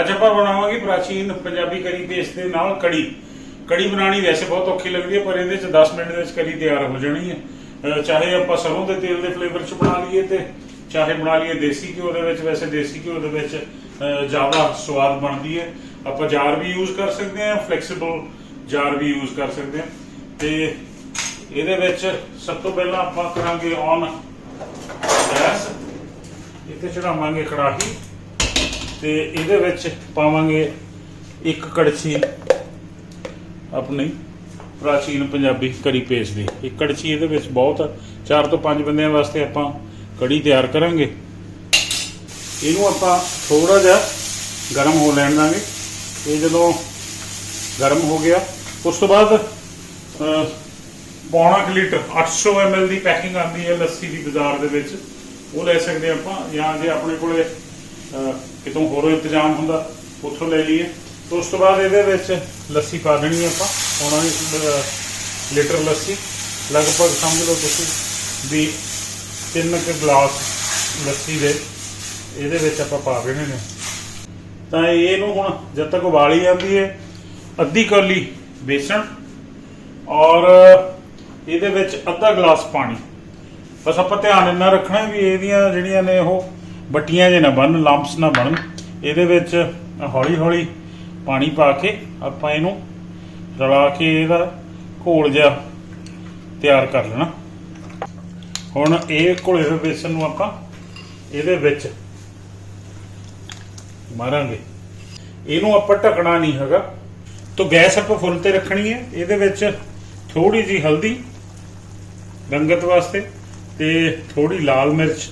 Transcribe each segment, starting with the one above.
ਅੱਜ ਆਪਾਂ ਬਣਾਵਾਂਗੇ ਪ੍ਰਾਚੀਨ ਪੰਜਾਬੀ ਕਰੀ ਪੇਸਟ ਦੇ ਨਾਲ ਕੜੀ। ਕੜੀ ਬਣਾਉਣੀ ਵੈਸੇ ਬਹੁਤ ਔਖੀ ਲੱਗਦੀ ਹੈ, ਪਰ ਇਹਦੇ ਚ 10 ਮਿੰਟ ਦੇ ਵਿੱਚ ਕੜੀ ਤਿਆਰ ਹੋ ਜਾਣੀ ਹੈ। ਚਾਹੇ ਆਪਾਂ ਸਰੋਂ ਦੇ ਤੇਲ ਦੇ ਫਲੇਵਰ ਚ ਬਣਾ ਲਈਏ ਤੇ ਚਾਹੇ ਬਣਾ ਲਈਏ ਦੇਸੀ ਘਿਓ ਦੇ ਵਿੱਚ, ਵੈਸੇ ਦੇਸੀ ਘਿਓ ਦੇ ਵਿੱਚ ਜ਼ਿਆਦਾ ਸਵਾਦ ਬਣਦੀ ਹੈ। ਆਪਾਂ ਜਾਰ ਵੀ ਯੂਜ਼ ਕਰ ਸਕਦੇ ਹਾਂ ਫਲੈਕਸੀਬਲ ਜਾਰ ਵੀ ਯੂਜ਼ ਕਰ ਸਕਦੇ ਹਾਂ। ਤੇ ਇਹਦੇ ਵਿੱਚ ਸਭ ਤੋਂ ਪਹਿਲਾਂ ਆਪਾਂ ਕਰਾਂਗੇ ਔਨ ਗੈਸ। ਇੱਥੇ ਚੜਾਵਾਂਗੇ ਕੜਾਹੀ। ਤੇ ਇਹਦੇ ਵਿੱਚ ਪਾਵਾਂਗੇ ਇੱਕ ਕੜਛੀ ਆਪਣੀ ਪ੍ਰਾਚੀਨ ਪੰਜਾਬੀ ਕੜੀ ਪੇਸਟ ਦੀ। ਇੱਕ ਕੜਛੀ ਇਹਦੇ ਵਿੱਚ ਬਹੁਤ ਆ। ਚਾਰ ਤੋਂ ਪੰਜ ਬੰਦਿਆਂ ਵਾਸਤੇ ਆਪਾਂ ਕੜੀ ਤਿਆਰ ਕਰਾਂਗੇ। ਇਹਨੂੰ ਆਪਾਂ ਥੋੜਾ ਜਿਹਾ ਗਰਮ ਹੋ ਲੈਣ ਦਾਂਗੇ। ਇਹ ਜਦੋਂ ਗਰਮ ਹੋ ਗਿਆ, ਉਸ ਤੋਂ ਬਾਅਦ ਪੌਣਾ ਕੁ ਲੀਟਰ 800 ml ਦੀ ਪੈਕਿੰਗ ਆਉਂਦੀ ਹੈ ਲੱਸੀ ਦੀ ਬਾਜ਼ਾਰ ਦੇ ਵਿੱਚ। ਉਹ ਲੈ ਸਕਦੇ ਆਪਾਂ ਜਾਂ ਜੇ ਆਪਣੇ ਕੋਲੇ ਕਿਤੋਂ ਹੋਰ ਇੰਤਜ਼ਾਮ ਹੁੰਦਾ ਉੱਥੋਂ ਲੈ ਲਈਏ। ਤੇ ਉਸ ਤੋਂ ਬਾਅਦ ਇਹਦੇ ਵਿੱਚ ਲੱਸੀ ਪਾ ਦੇਣੀ ਹੈ ਆਪਾਂ। ਪੌਣਾ ਅਹ, ਲੀਟਰ ਲੱਸੀ। ਲਗਭਗ ਸਮਝ ਲਓ ਤੁਸੀਂ ਵੀ ਤਿੰਨ ਕੁ ਗਲਾਸ ਲੱਸੀ ਦੇ ਇਹਦੇ ਵਿੱਚ ਆਪਾਂ ਪਾ ਦੇਣੇ ਨੇ। ਤਾਂ ਇਹਨੂੰ ਹੁਣ ਜਦ ਤੱਕ ਉਬਾਲੀ ਜਾਂਦੀ ਹੈ ਅੱਧੀ ਕੌਲੀ ਬੇਸਣ ਔਰ ਇਹਦੇ ਵਿੱਚ ਅੱਧਾ ਗਲਾਸ ਪਾਣੀ। ਬਸ ਆਪਾਂ ਧਿਆਨ ਇੰਨਾ ਰੱਖਣਾ ਵੀ ਇਹਦੀਆਂ ਜਿਹੜੀਆਂ ਨੇ ਉਹ ਬੱਟੀਆਂ ਜੇ ਨਾ ਬਣਨ ਲੰਪਸ ਨਾ ਬਣਨ, ਇਹਦੇ ਵਿੱਚ ਹੌਲੀ ਹੌਲੀ ਪਾਣੀ ਪਾ ਕੇ ਆਪਾਂ ਇਹਨੂੰ ਰਲਾ ਕੇ ਇਹਦਾ ਘੋਲ ਜਿਹਾ ਤਿਆਰ ਕਰ ਲੈਣਾ। ਹੁਣ ਇਹ ਘੋਲੇ ਹੋਏ ਬੇਸਨ ਨੂੰ ਆਪਾਂ ਇਹਦੇ ਵਿੱਚ ਮਾਰਾਂਗੇ। ਇਹਨੂੰ ਆਪਾਂ ਢਕਣਾ ਨਹੀਂ ਹੈਗਾ। ਤਾਂ ਗੈਸ ਆਪਾਂ ਫੁੱਲ ਤੇ ਰੱਖਣੀ ਹੈ। ਇਹਦੇ ਵਿੱਚ ਥੋੜੀ ਜੀ ਹਲਦੀ ਰੰਗਤ ਵਾਸਤੇ ਤੇ ਥੋੜੀ ਲਾਲ ਮਿਰਚ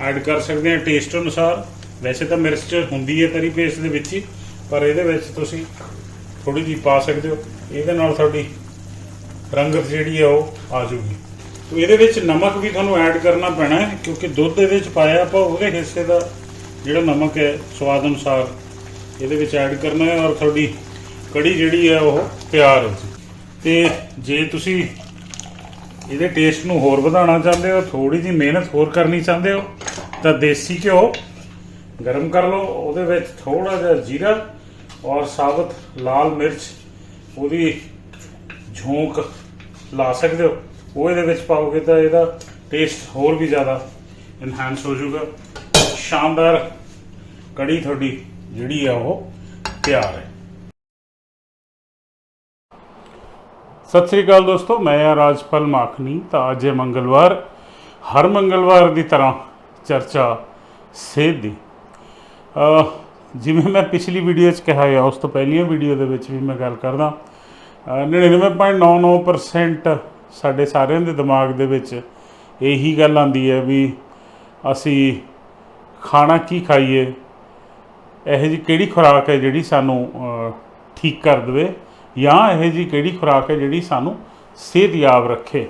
ਐਡ ਕਰ ਸਕਦੇ ਹਾਂ ਟੇਸਟ ਅਨੁਸਾਰ। ਵੈਸੇ ਤਾਂ ਮਿਰਚ ਚ ਹੁੰਦੀ ਹੈ ਤਰੀ ਪੇਸਟ ਦੇ ਵਿੱਚ ਹੀ, ਪਰ ਇਹਦੇ ਵਿੱਚ ਤੁਸੀਂ ਥੋੜੀ ਜੀ ਪਾ ਸਕਦੇ ਹੋ। ਇਹਦੇ ਨਾਲ ਤੁਹਾਡੀ ਰੰਗਤ ਜਿਹੜੀ ਹੈ ਉਹ ਆ ਜਾਊਗੀ। ਤੋ ਇਹਦੇ ਵਿੱਚ ਨਮਕ ਵੀ ਤੁਹਾਨੂੰ ਐਡ ਕਰਨਾ ਪੈਣਾ ਹੈ, ਕਿਉਂਕਿ ਦੁੱਧ ਇਹਦੇ ਵਿੱਚ ਪਾਇਆ ਆਪਾਂ ਉਹਦੇ ਹਿੱਸੇ ਦਾ ਜਿਹੜਾ ਨਮਕ ਹੈ, ਸਵਾਦ ਅਨੁਸਾਰ ਇਹਦੇ ਵਿੱਚ ਐਡ ਕਰਨਾ ਹੈ ਔਰ ਤੁਹਾਡੀ ਕੜੀ ਜਿਹੜੀ ਹੈ ਉਹ ਤਿਆਰ ਹੈ ਜੀ ਤੇ ਜੇ ਤੁਸੀਂ ਇਹਦੇ ਟੇਸਟ ਨੂੰ ਹੋਰ ਵਧਾਉਣਾ ਚਾਹੁੰਦੇ ਹੋ ਥੋੜੀ ਜਿਹੀ ਮਿਹਨਤ ਹੋਰ ਕਰਨੀ ਚਾਹੁੰਦੇ ਹੋ, ਤਾਂ ਦੇਸੀ ਘਿਓ ਗਰਮ ਕਰ ਲਓ, ਉਹਦੇ ਵਿੱਚ ਥੋੜਾ ਜਿਹਾ ਜੀਰਾ ਔਰ ਸਾਬਤ ਲਾਲ ਮਿਰਚ, ਉਹਦੀ ਝੋਂਕ ਲਾ ਸਕਦੇ ਹੋ। ਉਹ ਇਹਦੇ ਵਿੱਚ ਪਾਓਗੇ ਤਾਂ ਇਹਦਾ ਟੇਸਟ ਹੋਰ ਵੀ ਜ਼ਿਆਦਾ ਇਨਹਾਂਸ ਹੋ ਜਾਊਗਾ। ਸ਼ਾਨਦਾਰ ਕੜੀ ਤੁਹਾਡੀ ਜਿਹੜੀ ਆ ਉਹ ਤਿਆਰ ਹੈ। ਸਤਿ ਸ੍ਰੀ ਅਕਾਲ ਦੋਸਤੋ, ਮੈਂ ਆ ਰਾਜਪਾਲ ਮਾਖਣੀ। ਤਾਂ ਅੱਜ ਹੈ ਮੰਗਲਵਾਰ, ਹਰ ਮੰਗਲਵਾਰ ਦੀ ਤਰ੍ਹਾਂ ਚਰਚਾ ਸਿਹਤ ਦੀ। ਜਿਵੇਂ ਮੈਂ ਪਿਛਲੀ ਵੀਡੀਓ 'ਚ ਕਿਹਾ ਹੈ ਉਸ ਤੋਂ ਪਹਿਲੀਆਂ ਵੀਡੀਓ ਦੇ ਵਿੱਚ ਵੀ ਮੈਂ ਗੱਲ ਕਰਦਾ। ਅਹ 99.99% ਸਾਡੇ ਸਾਰਿਆਂ ਦੇ ਦਿਮਾਗ ਦੇ ਵਿੱਚ ਇਹੀ ਗੱਲ ਆਂਦੀ ਹੈ ਵੀ ਅਸੀਂ ਖਾਣਾ ਕੀ ਖਾਈਏ, ਇਹੋ ਜੀ ਕਿਹੜੀ ਖੁਰਾਕ ਹੈ ਜਿਹੜੀ ਸਾਨੂੰ ਠੀਕ ਕਰ ਦੇਵੇ। ਜਾਂ ਇਹੋ ਜੀ ਕਿਹੜੀ ਖੁਰਾਕ ਹੈ ਜਿਹੜੀ ਸਾਨੂੰ ਸਿਹਤਯਾਬ ਰੱਖੇ?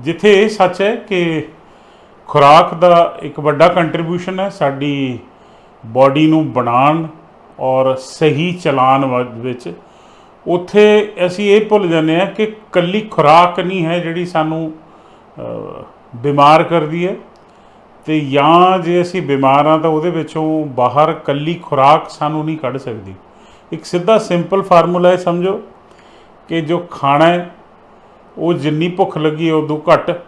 ਜਿੱਥੇ ਇਹ ਸੱਚ ਹੈ ਕਿ ਖੁਰਾਕ ਦਾ ਇੱਕ ਵੱਡਾ ਕੰਟਰੀਬਿਊਸ਼ਨ ਹੈ ਸਾਡੀ ਬਾਡੀ ਨੂੰ ਬਣਾਉਣ ਔਰ ਸਹੀ ਚਲਾਨ ਵ- ਵਿੱਚ। ਉੱਥੇ ਅਸੀਂ ਇਹ ਭੁੱਲ ਜਾਂਦੇ ਹਾਂ ਕਿ ਕੱਲੀ ਖੁਰਾਕ ਨਹੀਂ ਹੈ ਜਿਹੜੀ ਸਾਨੂੰ ਬਿਮਾਰ ਕਰਦੀ ਹੈ। ਤੇ ਜਾਂ ਜੇ ਅਸੀਂ ਬਿਮਾਰ ਹਾਂ ਤਾਂ ਉਹਦੇ ਵਿੱਚੋਂ ਬਾਹਰ ਕੱਲੀ ਖੁਰਾਕ ਸਾਨੂੰ ਨਹੀਂ ਕੱਢ ਸਕਦੀ। ਇੱਕ ਸਿੱਧਾ ਸਿੰਪਲ ਫਾਰਮੂਲਾ ਹੈ ਸਮਝੋ ਕਿ ਜੋ ਖਾਣਾ ਹੈ, ਉਹ ਜਿੰਨੀ ਭੁੱਖ ਲੱਗੀ ਉਦੋਂ ਘੱਟ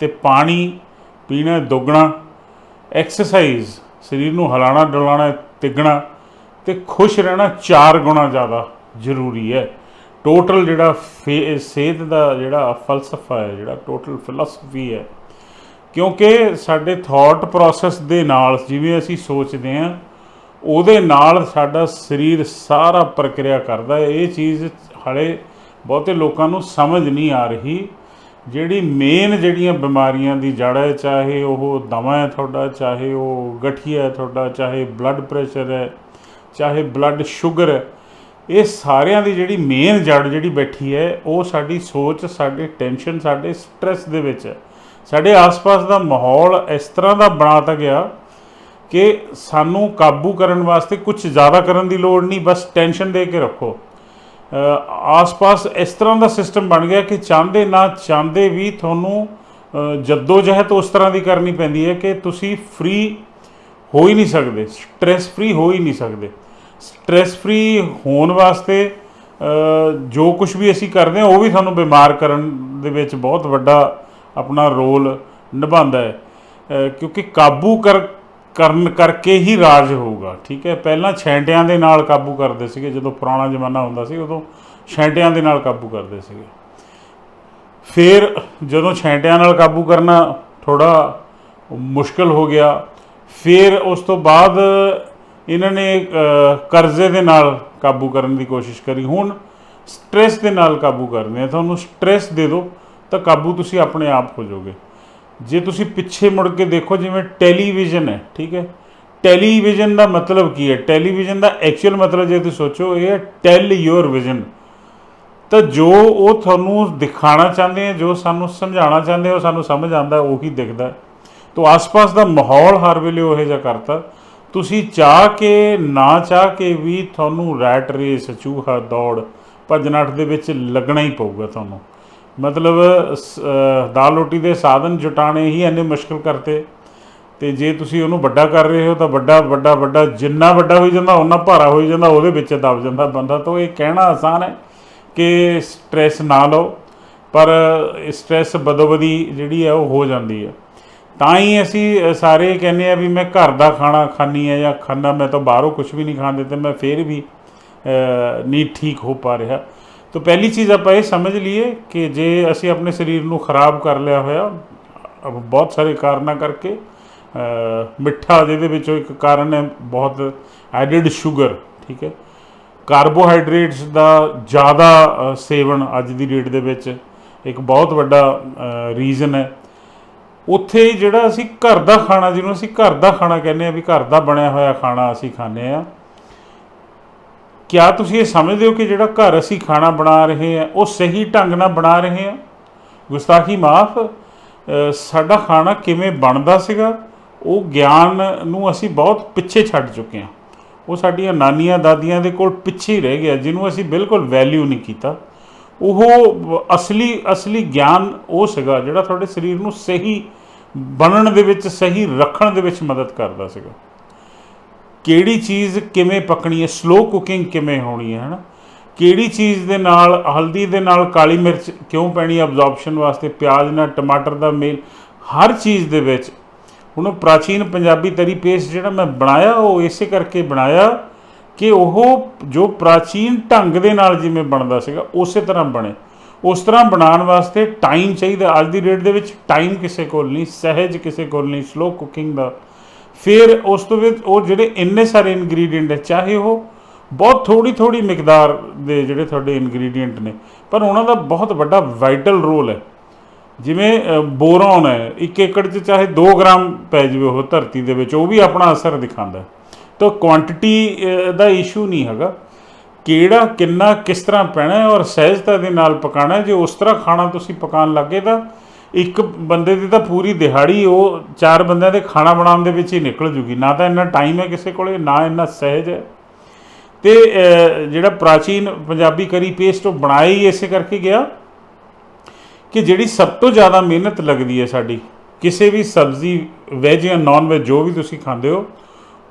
ਤੇ ਪਾਣੀ ਪੀਣਾ, ਦੁੱਗਣਾ ਐਕਸਰਸਾਈਜ਼ ਸਰੀਰ ਨੂੰ ਹਿਲਾਣਾ ਡੁਲਾਣਾ ਤਿੱਗਣਾ ਤੇ ਖੁਸ਼ ਰਹਿਣਾ ਚਾਰ ਗੁਣਾ ਜ਼ਿਆਦਾ ਜ਼ਰੂਰੀ ਹੈ। ਟੋਟਲ ਜਿਹੜਾ ਫੇ- ਸਿਹਤ ਦਾ ਜਿਹੜਾ ਫਲਸਫਾ ਹੈ, ਜਿਹੜਾ ਟੋਟਲ ਫਿਲਾਸਫੀ ਹੈ, ਕਿਉਂਕਿ ਸਾਡੇ ਥਾਟ ਪ੍ਰੋਸੈਸ ਦੇ ਨਾਲ ਜਿਵੇਂ ਅਸੀਂ ਸੋਚਦੇ ਹਾਂ ਉਹਦੇ ਨਾਲ ਸਾਡਾ ਸਰੀਰ ਸਾਰਾ ਪ੍ਰਕਿਰਿਆ ਕਰਦਾ ਹੈ। ਇਹ ਚੀਜ਼ ਹਲੇ ਬਹੁਤੇ ਲੋਕਾਂ ਨੂੰ ਸਮਝ ਨਹੀਂ ਆ ਰਹੀ। ਜਿਹੜੀ ਮੇਨ ਜਿਹੜੀਆਂ ਬਿਮਾਰੀਆਂ ਦੀ ਜੜ ਹੈ, ਚਾਹੇ ਉਹ ਦਮਾ ਹੈ ਤੁਹਾਡਾ, ਚਾਹੇ ਉਹ ਗਠੀਆ ਹੈ ਤੁਹਾਡਾ, ਚਾਹੇ ਬਲੱਡ ਪ੍ਰੈਸ਼ਰ ਹੈ, ਚਾਹੇ ਬਲੱਡ ਸ਼ੂਗਰ ਹੈ, ਇਹ ਸਾਰਿਆਂ ਦੀ ਜਿਹੜੀ ਮੇਨ ਜੜ ਜਿਹੜੀ ਬੈਠੀ ਹੈ, ਉਹ ਸਾਡੀ ਸੋਚ, ਸਾਡੇ ਟੈਨਸ਼ਨ ਸਾਡੇ ਸਟ੍ਰੈਸ ਦੇ ਵਿੱਚ ਹੈ। ਸਾਡੇ ਆਸ-ਪਾਸ ਦਾ ਮਾਹੌਲ ਇਸ ਤਰ੍ਹਾਂ ਦਾ ਬਣਾਤਾ ਗਿਆ ਕਿ ਸਾਨੂੰ ਕਾਬੂ ਕਰਨ ਵਾਸਤੇ ਕੁਝ ਜ਼ਿਆਦਾ ਕਰਨ ਦੀ ਲੋੜ ਨਹੀਂ, ਬਸ ਟੈਨਸ਼ਨ ਦੇ ਕੇ ਰੱਖੋ। ਆਸ-ਪਾਸ ਇਸ ਤਰ੍ਹਾਂ ਦਾ ਸਿਸਟਮ ਬਣ ਗਿਆ ਕਿ ਚਾਹੁੰਦੇ ਨਾ ਚਾਹੁੰਦੇ ਵੀ ਤੁਹਾਨੂੰ ਜੱਦੋ ਜਹਿਦ ਉਸ ਤਰ੍ਹਾਂ ਦੀ ਕਰਨੀ ਪੈਂਦੀ ਹੈ ਕਿ ਤੁਸੀਂ ਫ੍ਰੀ ਹੋ ਹੀ ਨਹੀਂ ਸਕਦੇ ਸਟ੍ਰੈਸ ਫ੍ਰੀ ਹੋ ਹੀ ਨਹੀਂ ਸਕਦੇ। ਸਟ੍ਰੈਸ ਫ੍ਰੀ ਹੋਣ ਵਾਸਤੇ ਜੋ ਕੁਝ ਵੀ ਅਸੀਂ ਕਰਦੇ ਹਾਂ, ਉਹ ਵੀ ਸਾਨੂੰ ਬਿਮਾਰ ਕਰਨ ਦੇ ਵਿੱਚ ਬਹੁਤ ਵੱਡਾ ਆਪਣਾ ਰੋਲ ਨਿਭਾਉਂਦਾ ਹੈ। ਕਿਉਂਕਿ ਕਾਬੂ ਕਰ ਕਰਨ ਕਰਕੇ ਹੀ ਰਾਜ ਹੋਊਗਾ, ਠੀਕ ਹੈ? ਪਹਿਲਾਂ ਛੈਂਟਿਆਂ ਦੇ ਨਾਲ ਕਾਬੂ ਕਰਦੇ ਸੀਗੇ, ਜਦੋਂ ਪੁਰਾਣਾ ਜ਼ਮਾਨਾ ਹੁੰਦਾ ਸੀ, ਉਦੋਂ ਛੈਂਟਿਆਂ ਦੇ ਨਾਲ ਕਾਬੂ ਕਰਦੇ ਸੀਗੇ। ਫਿਰ ਜਦੋਂ ਛੈਂਟਿਆਂ ਨਾਲ ਕਾਬੂ ਕਰਨਾ ਥੋੜਾ ਮੁਸ਼ਕਲ ਹੋ ਗਿਆ, ਫਿਰ ਉਸ ਤੋਂ ਬਾਅਦ ਇਹਨਾਂ ਨੇ ਕਰਜ਼ੇ ਦੇ ਨਾਲ ਕਾਬੂ ਕਰਨ ਦੀ ਕੋਸ਼ਿਸ਼ ਕਰੀ। ਹੁਣ ਸਟ੍ਰੈਸ ਦੇ ਨਾਲ ਕਾਬੂ ਕਰਨੇ ਆ। ਤੁਹਾਨੂੰ ਸਟ੍ਰੈਸ ਦੇ ਦਿਓ ਤਾਂ ਕਾਬੂ ਤੁਸੀਂ ਆਪਣੇ ਆਪ ਹੋ ਜਾਓਗੇ। ਜੇ ਤੁਸੀਂ ਪਿੱਛੇ ਮੁੜ ਕੇ ਦੇਖੋ ਜਿਵੇਂ ਟੈਲੀਵਿਜ਼ਨ ਹੈ, ਠੀਕ ਹੈ? ਟੈਲੀਵਿਜ਼ਨ ਦਾ ਮਤਲਬ ਕੀ ਹੈ? ਟੈਲੀਵਿਜ਼ਨ ਦਾ ਐਕਚੁਅਲ ਮਤਲਬ ਜੇ ਤੁਸੀਂ ਸੋਚੋ, ਇਹ ਹੈ ਟੈਲ ਯੂਰ ਵਿਜ਼ਨ ਤਾਂ ਜੋ ਉਹ ਤੁਹਾਨੂੰ ਦਿਖਾਣਾ ਚਾਹੁੰਦੇ ਆ ਜੋ ਸਾਨੂੰ ਸਮਝਾਉਣਾ ਚਾਹੁੰਦੇ ਆ ਉਹ ਸਾਨੂੰ ਸਮਝ ਆਉਂਦਾ ਉਹੀ ਦਿਖਦਾ ਹੈ। ਤੋ ਆਸ-ਪਾਸ ਦਾ ਮਾਹੌਲ ਹਰ ਵੇਲੇ ਉਹ ਜਿਹਾ ਕਰਤਾ। ਤੁਸੀਂ ਚਾਹ ਕੇ, ਨਾ ਚਾਹ ਕੇ ਵੀ ਤੁਹਾਨੂੰ ਰੈਟ ਰੇਸ ਚੂਹਾ ਦੌੜ ਭੱਜ ਦੇ ਵਿੱਚ ਲੱਗਣਾ ਹੀ ਪਊਗਾ ਤੁਹਾਨੂੰ। ਮਤਲਬ, ਸ- ਦਾਲ ਰੋਟੀ ਦੇ ਸਾਧਨ ਜੁਟਾਣੇ ਹੀ ਇੰਨੇ ਮੁਸ਼ਕਲ ਕਰਤੇ। ਤੇ ਜੇ ਤੁਸੀਂ ਉਹਨੂੰ ਵੱਡਾ ਕਰ ਰਹੇ ਹੋ ਤਾਂ ਵੱਡਾ ਵੱਡਾ ਵੱਡਾ, ਜਿੰਨਾ ਵੱਡਾ ਹੋਈ ਜਾਂਦਾ ਉਹਨਾਂ ਭਾਰਾ ਹੋਈ ਜਾਂਦਾ, ਉਹਦੇ ਵਿੱਚ ਦਬ ਜਾਂਦਾ ਬੰਦਾ। ਤਾਂ ਇਹ ਕਹਿਣਾ ਆਸਾਨ ਹੈ ਕਿ ਸਟ੍ਰੈਸ ਨਾ ਲਓ, ਪਰ ਸਟ੍ਰੈਸ ਬਦੋਬਦੀ ਜਿਹੜੀ ਹੈ ਉਹ ਹੋ ਜਾਂਦੀ ਹੈ। ਤਾਂ ਹੀ ਅਸੀਂ ਸਾਰੇ ਕਹਿੰਦੇ ਆ ਵੀ ਮੈਂ ਘਰ ਦਾ ਖਾਣਾ ਖਾਣੀ ਹੈ ਜਾਂ ਖਾਣਾ ਮੈਂ ਤਾਂ ਬਾਹਰੋਂ ਕੁਝ ਵੀ ਨਹੀਂ ਖਾਂਦੇ ਤੇ ਮੈਂ ਫਿਰ ਵੀ ਨਹੀਂ ਠੀਕ ਹੋ ਪਾ ਰਿਹਾ। ਤਾਂ ਪਹਿਲੀ ਚੀਜ਼ ਆਪਾਂ ਇਹ ਸਮਝ ਲਈਏ ਕਿ ਜੇ ਅਸੀਂ ਆਪਣੇ ਸਰੀਰ ਨੂੰ ਖਰਾਬ ਕਰ ਲਿਆ ਹੋਇਆ ਬਹੁਤ ਸਾਰੇ ਕਾਰਨਾਂ ਕਰਕੇ ਮਿੱਠਾ ਜਿਹਦੇ ਵਿੱਚੋਂ ਇੱਕ ਕਾਰਨ ਹੈ ਬਹੁਤ ਐਡਿਡ ਸ਼ੂਗਰ ਠੀਕ ਹੈ। ਕਾਰਬੋਹਾਈਡਰੇਟਸ ਦਾ ਜ਼ਿਆਦਾ ਸੇਵਨ ਅੱਜ ਦੀ ਡੇਟ ਦੇ ਵਿੱਚ ਇੱਕ ਬਹੁਤ ਵੱਡਾ ਰੀਜ਼ਨ ਹੈ। ਉੱਥੇ ਜਿਹੜਾ ਅਸੀਂ ਘਰ ਦਾ ਖਾਣਾ, ਜਿਹਨੂੰ ਅਸੀਂ ਘਰ ਦਾ ਖਾਣਾ ਕਹਿੰਦੇ ਆ ਵੀ ਘਰ ਦਾ ਬਣਿਆ ਹੋਇਆ ਖਾਣਾ ਅਸੀਂ ਖਾਂਦੇ ਆ ਕਿਆ ਤੁਸੀਂ ਇਹ ਸਮਝਦੇ ਹੋ ਕਿ ਜਿਹੜਾ ਘਰ ਅਸੀਂ ਖਾਣਾ ਬਣਾ ਰਹੇ ਆ ਉਹ ਸਹੀ ਢੰਗ ਨਾਲ ਬਣਾ ਰਹੇ ਆ ਗੁਸਤਾਖੀ ਮਾਫ ਸਾਡਾ ਖਾਣਾ ਕਿਵੇਂ ਬਣਦਾ ਸੀਗਾ, ਉਹ ਗਿਆਨ ਨੂੰ ਅਸੀਂ ਬਹੁਤ ਪਿੱਛੇ ਛੱਡ ਚੁੱਕੇ ਹਾਂ। ਉਹ ਸਾਡੀਆਂ ਨਾਨੀਆਂ ਦਾਦੀਆਂ ਦੇ ਕੋਲ ਪਿੱਛੇ ਹੀ ਰਹਿ ਗਿਆ, ਜਿਹਨੂੰ ਅਸੀਂ ਬਿਲਕੁਲ ਵੈਲਿਊ ਨਹੀਂ ਕੀਤਾ। ਉਹ ਅਸਲੀ ਅਸਲੀ ਗਿਆਨ ਉਹ ਸੀਗਾ ਜਿਹੜਾ ਤੁਹਾਡੇ ਸਰੀਰ ਨੂੰ ਸਹੀ ਬਣਨ ਦੇ ਵਿੱਚ, ਸਹੀ ਰੱਖਣ ਦੇ ਵਿੱਚ ਮਦਦ ਕਰਦਾ ਸੀਗਾ। ਕਿਹੜੀ ਚੀਜ਼ ਕਿਵੇਂ ਪੱਕਣੀ ਹੈ ਸਲੋ ਕੁਕਿੰਗ ਕਿਵੇਂ ਹੋਣੀ ਹੈ, ਹਨਾ? ਕਿਹੜੀ ਚੀਜ਼ ਦੇ ਨਾਲ, ਹਲਦੀ ਦੇ ਨਾਲ ਕਾਲੀ ਮਿਰਚ ਕਿਉਂ ਪੈਣੀ ਹੈ ਵਾਸਤੇ? ਪਿਆਜ਼ ਨਾਲ, ਟਮਾਟਰ ਦਾ ਮੇਲ, ਹਰ ਚੀਜ਼ ਦੇ ਵਿੱਚ। ਹੁਣ ਉਹ ਪ੍ਰਾਚੀਨ ਪੰਜਾਬੀ ਤਰੀ ਪੇਸਟ ਜਿਹੜਾ ਮੈਂ ਬਣਾਇਆ, ਉਹ ਇਸੇ ਕਰਕੇ ਬਣਾਇਆ ਕਿ ਉਹ ਜੋ ਪ੍ਰਾਚੀਨ ਢੰਗ ਦੇ ਨਾਲ ਜਿਵੇਂ ਬਣਦਾ ਸੀਗਾ, ਉਸੇ ਤਰ੍ਹਾਂ ਬਣੇ। ਉਸ ਤਰ੍ਹਾਂ ਬਣਾਉਣ ਵਾਸਤੇ ਟਾਈਮ ਚਾਹੀਦਾ। ਅੱਜ ਦੀ ਡੇਟ ਦੇ ਵਿੱਚ ਟਾਈਮ ਕਿਸੇ ਕੋਲ ਨਹੀਂ, ਸਹਿਜ ਕਿਸੇ ਕੋਲ ਨਹੀਂ ਸਲੋ ਕੁਕਿੰਗ ਦਾ ਫਿਰ ਉਸ ਤੋਂ ਵਿੱਚ ਉਹ ਜਿਹੜੇ ਇੰਨੇ ਸਾਰੇ ਇਨਗਰੀਡੀਅੰਟ ਹੈ ਚਾਹੇ ਉਹ ਬਹੁਤ ਥੋੜੀ ਥੋੜੀ ਮਿਕਦਾਰ ਦੇ ਜਿਹੜੇ ਤੁਹਾਡੇ ਇਨਗਰੀਡੀਐਂਟ ਨੇ ਪਰ ਉਹਨਾਂ ਦਾ ਬਹੁਤ ਵੱਡਾ ਵਾਈਟਲ ਰੋਲ ਹੈ। ਜਿਵੇਂ ਅ, ਬੋਰੋਨ ਹੈ ਇੱਕ ਏਕੜ 'ਚ ਚਾਹੇ 2 ਗ੍ਰਾਮ ਪੈ ਜਾਵੇ ਉਹ ਧਰਤੀ ਦੇ ਵਿੱਚ ਉਹ ਵੀ ਆਪਣਾ ਅਸਰ ਦਿਖਾਉਂਦਾ ਤਾਂ ਕੁਆਂਟੀਟੀ ਦਾ ਇਸ਼ੂ ਨਹੀਂ ਹੈਗਾ। ਕਿਹੜਾ ਕਿੰਨਾ ਕਿਸ ਤਰ੍ਹਾਂ ਪੈਣਾ ਹੈ ਔਰ ਸਹਿਜਤਾ ਦੇ ਨਾਲ ਪਕਾਣਾ ਜੇ ਉਸ ਤਰ੍ਹਾਂ ਖਾਣਾ ਤੁਸੀਂ ਪਕਾਉਣ ਲੱਗੇ ਤਾਂ ਇੱਕ ਬੰਦੇ ਦੀ ਤਾਂ ਪੂਰੀ ਦਿਹਾੜੀ ਉਹ ਚਾਰ ਬੰਦਿਆਂ ਦੇ ਖਾਣਾ ਬਣਾਉਣ ਦੇ ਵਿੱਚ ਹੀ ਨਿਕਲ ਜੂਗੀ। ਨਾ ਤਾਂ ਇੰਨਾ ਟਾਈਮ ਹੈ ਕਿਸੇ ਕੋਲੇ, ਨਾ ਇੰਨਾ ਸਹਿਜ ਹੈ। ਤੇ ਜਿਹੜਾ ਪ੍ਰਾਚੀਨ ਪੰਜਾਬੀ ਕਰੀ ਪੇਸਟ ਉਹ ਬਣਾਇਆ ਹੀ ਇਸੇ ਕਰਕੇ ਗਿਆ ਕਿ ਜਿਹੜੀ ਸਭ ਤੋਂ ਜ਼ਿਆਦਾ ਮਿਹਨਤ ਲੱਗਦੀ ਹੈ ਸਾਡੀ, ਕਿਸੇ ਵੀ ਸਬਜ਼ੀ ਵੈਜ ਜਾਂ ਨਾਨ ਵੈਜ ਜੋ ਵੀ ਤੁਸੀਂ ਖਾਂਦੇ ਹੋ,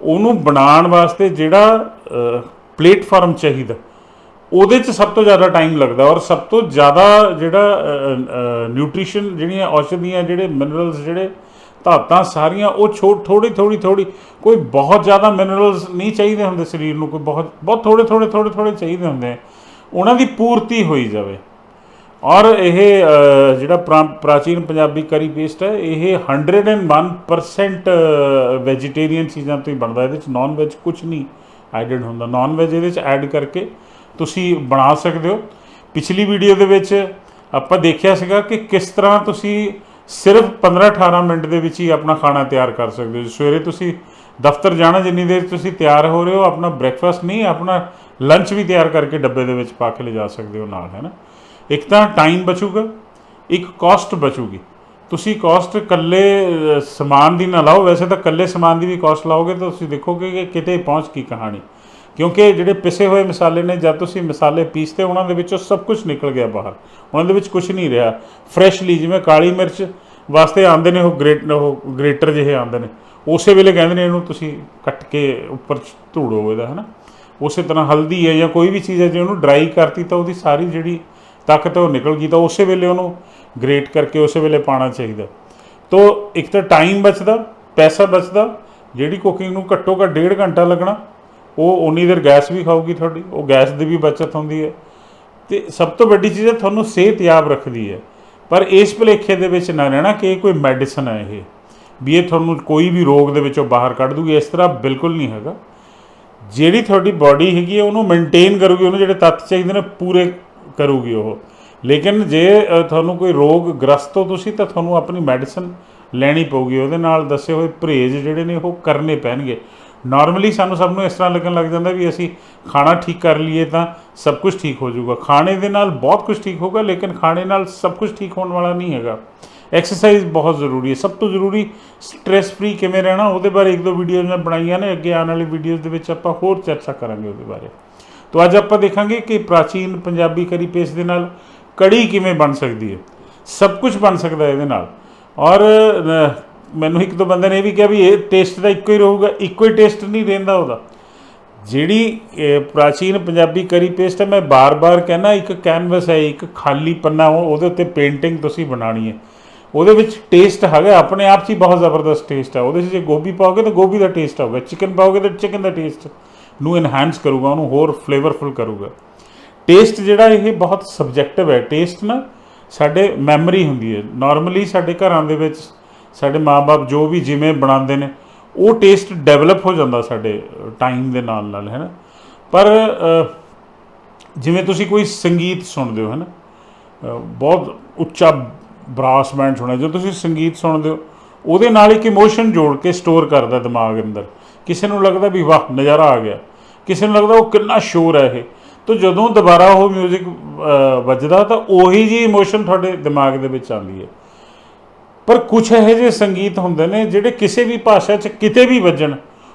ਉਹਨੂੰ ਬਣਾਉਣ ਵਾਸਤੇ ਜਿਹੜਾ ਪਲੇਟਫਾਰਮ ਚਾਹੀਦਾ। ਉਹਦੇ 'ਚ ਸਭ ਤੋਂ ਜ਼ਿਆਦਾ ਟਾਈਮ ਲੱਗਦਾ ਔਰ ਸਭ ਤੋਂ ਜ਼ਿਆਦਾ ਜਿਹੜਾ ਨਿਊਟ੍ਰੀਸ਼ਨ ਜਿਹੜੀਆਂ ਔਸ਼ਧੀਆਂ, ਜਿਹੜੇ ਮਿਨਰਲਸ ਜਿਹੜੇ ਧਾਤਾਂ, ਸਾਰੀਆਂ ਉਹ ਛੋਟ ਥੋੜੀ ਥੋੜੀ ਥੋੜੀ ਕੋਈ ਬਹੁਤ ਜ਼ਿਆਦਾ ਮਿਨਰਲਸ ਨਹੀਂ ਚਾਹੀਦੇ ਹੁੰਦੇ ਸਰੀਰ ਨੂੰ, ਕੋਈ ਬਹੁਤ ਬਹੁਤ ਥੋੜੇ ਥੋੜੇ ਥੋੜੇ ਥੋੜੇ ਚਾਹੀਦੇ ਹੁੰਦੇ ਆ। ਉਹਨਾਂ ਦੀ ਪੂਰਤੀ ਹੋਈ ਜਾਵੇ। ਔਰ ਇਹ ਜਿਹੜਾ ਪ੍ਰਾ- ਪ੍ਰਾਚੀਨ ਪੰਜਾਬੀ ਕਰੀ ਪੇਸਟ ਹੈ, ਇਹ 101% ਵੈਜੀਟੇਰੀਅਨ ਚੀਜ਼ਾਂ ਤੋਂ ਹੀ ਬਣਦਾ। ਇਹਦੇ ਵਿੱਚ ਨਾਨ ਵੈਜ ਕੁਝ ਨਹੀਂ ਐਡਡ ਹੁੰਦਾ। ਨਾਨ ਵੈਜ ਇਹਦੇ ਵਿੱਚ ਐਡ ਕਰਕੇ ਤੁਸੀਂ ਬਣਾ ਸਕਦੇ ਹੋ। ਪਿਛਲੀ ਵੀਡੀਓ ਦੇ ਵਿੱਚ ਆਪਾਂ ਦੇਖਿਆ ਸੀਗਾ ਕਿ ਕਿਸ ਤਰ੍ਹਾਂ ਤੁਸੀਂ ਸਿਰਫ 15-18 ਮਿੰਟ ਦੇ ਵਿੱਚ ਹੀ ਆਪਣਾ ਖਾਣਾ ਤਿਆਰ ਕਰ ਸਕਦੇ ਹੋ। ਸਵੇਰੇ ਤੁਸੀਂ ਦਫ਼ਤਰ ਜਾਣਾ, ਜਿੰਨੀ ਦੇਰ ਤੁਸੀਂ ਤਿਆਰ ਹੋ ਰਹੇ ਹੋ, ਆਪਣਾ ਬ੍ਰੇਕਫਾਸਟ ਨਹੀਂ, ਆਪਣਾ ਲੰਚ ਵੀ ਤਿਆਰ ਕਰਕੇ ਡੱਬੇ ਦੇ ਵਿੱਚ ਪਾ ਕੇ ਲਿਜਾ ਸਕਦੇ ਹੋ ਨਾਲ, ਹੈ ਨਾ? ਇੱਕ ਤਾਂ ਟਾਈਮ ਬਚੂਗਾ, ਇੱਕ ਕਾਸਟ ਬਚੂਗੀ। ਤੁਸੀਂ ਕਾਸਟ ਇਕੱਲੇ ਸਮਾਨ ਦੀ ਨਾ ਲਾਓ। ਵੈਸੇ ਤਾਂ ਇਕੱਲੇ ਸਮਾਨ ਦੀ ਵੀ ਕਾਸਟ ਲਾਓਗੇ ਤਾਂ ਤੁਸੀਂ ਦੇਖੋਗੇ ਕਿ ਕਿਤੇ ਪਹੁੰਚ ਕੀ ਕਹਾਣੀ। ਕਿਉਂਕਿ ਜਿਹੜੇ ਪਿਸੇ ਹੋਏ ਮਸਾਲੇ ਨੇ, ਜਦ ਤੁਸੀਂ ਮਸਾਲੇ ਪੀਸਤੇ ਉਹਨਾਂ ਦੇ ਵਿੱਚੋਂ ਸਭ ਕੁਝ ਨਿਕਲ ਗਿਆ ਬਾਹਰ। ਉਹਨਾਂ ਦੇ ਵਿੱਚ ਕੁਝ ਨਹੀਂ ਰਿਹਾ। ਫਰੈਸ਼ਲੀ ਜਿਵੇਂ ਕਾਲੀ ਮਿਰਚ ਵਾਸਤੇ ਆਉਂਦੇ ਨੇ, ਉਹ ਗ੍ਰੇਟ, ਉਹ ਗ੍ਰੇਟਰ ਜਿਹੇ ਆਉਂਦੇ ਨੇ। ਉਸੇ ਵੇਲੇ ਕਹਿੰਦੇ ਨੇ ਇਹਨੂੰ ਤੁਸੀਂ ਕੱਟ ਕੇ ਉੱਪਰ ਧੂੜੋ ਇਹਦਾ, ਹਨਾ? ਉਸੇ ਤਰ੍ਹਾਂ ਹਲਦੀ ਹੈ ਜਾਂ ਕੋਈ ਵੀ ਚੀਜ਼ ਹੈ, ਜੇ ਉਹਨੂੰ ਡਰਾਈ ਕਰਤੀ ਤਾਂ ਉਹਦੀ ਸਾਰੀ ਜਿਹੜੀ ਤਾਕਤ ਹੈ ਉਹ ਨਿਕਲ ਗਈ। ਤਾਂ ਉਸੇ ਵੇਲੇ ਉਹਨੂੰ ਗ੍ਰੇਟ ਕਰਕੇ ਉਸੇ ਵੇਲੇ ਪਾਣਾ ਚਾਹੀਦਾ। ਤੋ ਇੱਕ ਤਾਂ ਟਾਈਮ ਬਚਦਾ, ਪੈਸਾ ਬਚਦਾ। ਜਿਹੜੀ ਕੁਕਿੰਗ ਨੂੰ ਘੱਟੋ ਘੱਟ ਡੇਢ ਘੰਟਾ ਲੱਗਣਾ। ਉਹ ਉਨੀ ਦੇਰ ਗੈਸ ਵੀ ਖਾਊਗੀ ਤੁਹਾਡੀ, ਉਹ ਗੈਸ ਦੀ ਵੀ ਬਚਤ ਹੁੰਦੀ ਹੈ। ਤੇ ਸਭ ਤੋਂ ਵੱਡੀ ਚੀਜ਼ ਹੈ, ਤੁਹਾਨੂੰ ਸਿਹਤਯਾਬ ਰੱਖਦੀ ਹੈ। ਪਰ ਇਸ ਭੁਲੇਖੇ ਦੇ ਵਿੱਚ ਨਾ ਰਹਿਣਾ ਕਿ ਇਹ ਕੋਈ ਮੈਡੀਸਨ ਹੈ ਇਹ। ਵੀ ਇਹ ਤੁਹਾਨੂੰ ਕੋਈ ਵੀ ਰੋਗ ਦੇ ਵਿੱਚੋਂ ਬਾਹਰ ਕੱਢ ਦੂਗੀ, ਇਸ ਤਰ੍ਹਾਂ ਬਿਲਕੁਲ ਨਹੀਂ ਹੈਗਾ। ਜਿਹੜੀ ਤੁਹਾਡੀ ਬਾਡੀ ਹੈਗੀ ਹੈ, ਉਹਨੂੰ ਮੇਨਟੇਨ ਕਰੂਗੀ, ਉਹਨੂੰ ਜਿਹੜੇ ਤੱਤ ਚਾਹੀਦੇ ਨੇ, ਪੂਰੇ ਕਰੂਗੀ ਉਹ। ਲੇਕਿਨ ਜੇ ਤੁਹਾਨੂੰ ਕੋਈ ਰੋਗ ਗ੍ਰਸਤ ਹੋ ਤੁਸੀਂ, ਤਾਂ ਤੁਹਾਨੂੰ ਆਪਣੀ ਮੈਡੀਸਨ ਲੈਣੀ ਪਊਗੀ। ਉਹਦੇ ਨਾਲ ਦੱਸੇ ਹੋਏ ਪਰਹੇਜ਼ ਜਿਹੜੇ ਨੇ, ਉਹ ਕਰਨੇ ਪੈਣਗੇ। ਨਾਰਮਲੀ ਸਾਨੂੰ ਸਭ ਨੂੰ ਇਸ ਤਰ੍ਹਾਂ ਲੱਗਣ ਲੱਗ ਜਾਂਦਾ ਵੀ ਅਸੀਂ ਖਾਣਾ ਠੀਕ ਕਰ ਲਈਏ ਤਾਂ ਸਭ ਕੁਝ ਠੀਕ ਹੋ ਜਾਊਗਾ। ਖਾਣੇ ਦੇ ਨਾਲ ਬਹੁਤ ਕੁਝ ਠੀਕ ਹੋਗਾ ਲੇਕਿਨ ਖਾਣੇ ਨਾਲ ਸਭ ਕੁਝ ਠੀਕ ਹੋਣ ਵਾਲਾ ਨਹੀਂ ਹੈਗਾ। ਐਕਸਰਸਾਈਜ਼ ਬਹੁਤ ਜ਼ਰੂਰੀ ਹੈ। ਸਭ ਤੋਂ ਜ਼ਰੂਰੀ ਸਟ੍ਰੈਸ ਫ੍ਰੀ ਕਿਵੇਂ ਰਹਿਣਾ, ਉਹਦੇ ਬਾਰੇ ਇੱਕ ਦੋ ਵੀਡੀਓਜ਼ ਮੈਂ ਬਣਾਈਆਂ ਨੇ, ਅੱਗੇ ਆਉਣ ਵਾਲੀ ਵੀਡੀਓਜ਼ ਦੇ ਵਿੱਚ ਆਪਾਂ ਹੋਰ ਚਰਚਾ ਕਰਾਂਗੇ ਉਹਦੇ ਬਾਰੇ। ਤੋਂ ਅੱਜ ਆਪਾਂ ਦੇਖਾਂਗੇ ਕਿ ਪ੍ਰਾਚੀਨ ਪੰਜਾਬੀ ਕਰੀ ਪੇਸ ਦੇ ਨਾਲ ਕੜੀ ਕਿਵੇਂ ਬਣ ਸਕਦੀ ਹੈ। ਸਭ ਕੁਝ ਬਣ ਸਕਦਾ ਹੈ ਇਹਦੇ ਨਾਲ। ਔਰ ਮੈਨੂੰ ਇੱਕ ਦੋ ਬੰਦੇ ਨੇ ਇਹ ਵੀ ਕਿਹਾ ਵੀ ਇਹ ਟੇਸਟ ਤਾਂ ਇੱਕੋ ਹੀ ਰਹੂਗਾ, ਇੱਕੋ ਹੀ ਟੇਸਟ ਨਹੀਂ ਰਹਿੰਦਾ ਉਹਦਾ। ਜਿਹੜੀ ਪ੍ਰਾਚੀਨ ਪੰਜਾਬੀ ਕਰੀ ਪੇਸਟ ਹੈ, ਮੈਂ ਬਾਰ-ਬਾਰ ਕਹਿੰਦਾ, ਇੱਕ ਕੈਨਵਸ ਹੈ, ਇੱਕ ਖਾਲੀ ਪੰਨਾ ਉਹਦੇ ਉੱਤੇ ਪੇਂਟਿੰਗ ਤੁਸੀਂ ਬਣਾਣੀ ਹੈ। ਉਹਦੇ ਵਿੱਚ ਟੇਸਟ ਹੈਗਾ, ਆਪਣੇ ਆਪ 'ਚ ਹੀ ਬਹੁਤ ਜ਼ਬਰਦਸਤ ਟੇਸਟ ਹੈ। ਉਹਦੇ 'ਚ ਜੇ ਗੋਭੀ ਪਾਓਗੇ ਤਾਂ ਗੋਭੀ ਦਾ ਟੇਸਟ ਆਊਗਾ ਚਿਕਨ ਪਾਓਗੇ ਤਾਂ ਚਿਕਨ ਦਾ ਟੇਸਟ ਨੂੰ ਐਨਹਾਂਸ ਕਰੂਗਾ, ਉਹਨੂੰ ਹੋਰ ਫਲੇਵਰਫੁਲ ਕਰੂਗਾ। ਟੇਸਟ ਜਿਹੜਾ ਇਹ ਬਹੁਤ ਸਬਜੈਕਟਿਵ ਹੈ। ਟੇਸਟ ਨਾ ਸਾਡੇ ਮੈਮਰੀ ਹੁੰਦੀ ਹੈ। ਨਾਰਮਲੀ ਸਾਡੇ ਘਰਾਂ ਦੇ ਵਿੱਚ ਸਾਡੇ ਮਾਪੇ ਜੋ ਵੀ ਜਿਵੇਂ ਬਣਾਉਂਦੇ ਨੇ, ਉਹ ਟੇਸਟ ਡਿਵੈਲਪ ਹੋ ਜਾਂਦਾ ਸਾਡੇ ਟਾਈਮ ਦੇ ਨਾਲ ਨਾਲ, ਹੈ ਨਾ? ਪਰ ਜਿਵੇਂ ਤੁਸੀਂ ਕੋਈ ਸੰਗੀਤ ਸੁਣਦੇ ਹੋ, ਹੈ ਨਾ? ਬਹੁਤ ਉੱਚਾ ਬਰਾਸ ਬੈਂਡ ਸੁਣਿਆ, ਜਦੋਂ ਤੁਸੀਂ ਸੰਗੀਤ ਸੁਣਦੇ ਹੋ, ਉਹਦੇ ਨਾਲ ਇੱਕ ਇਮੋਸ਼ਨ ਜੋੜ ਕੇ ਸਟੋਰ ਕਰਦਾ ਦਿਮਾਗ ਅੰਦਰ। ਕਿਸੇ ਨੂੰ ਲੱਗਦਾ ਵੀ ਵਾਹ, ਨਜ਼ਾਰਾ ਆ ਗਿਆ। ਕਿਸੇ ਨੂੰ ਲੱਗਦਾ ਉਹ ਕਿੰਨਾ ਸ਼ੋਰ ਹੈ ਇਹ। ਤਾਂ ਜਦੋਂ ਦੁਬਾਰਾ ਉਹ 뮤직 ਵੱਜਦਾ, ਤਾਂ ਉਹੀ ਜੀ ਇਮੋਸ਼ਨ ਤੁਹਾਡੇ ਦਿਮਾਗ ਦੇ ਵਿੱਚ ਆਉਂਦੀ ਹੈ। ਪਰ ਕੁਝ ਇਹੋ ਜਿਹੇ ਸੰਗੀਤ ਹੁੰਦੇ ਨੇ ਜਿਹੜੇ ਕਿਸੇ ਵੀ ਭਾਸ਼ਾ 'ਚ ਕਿਤੇ ਵੀ ਵੱਜਣ,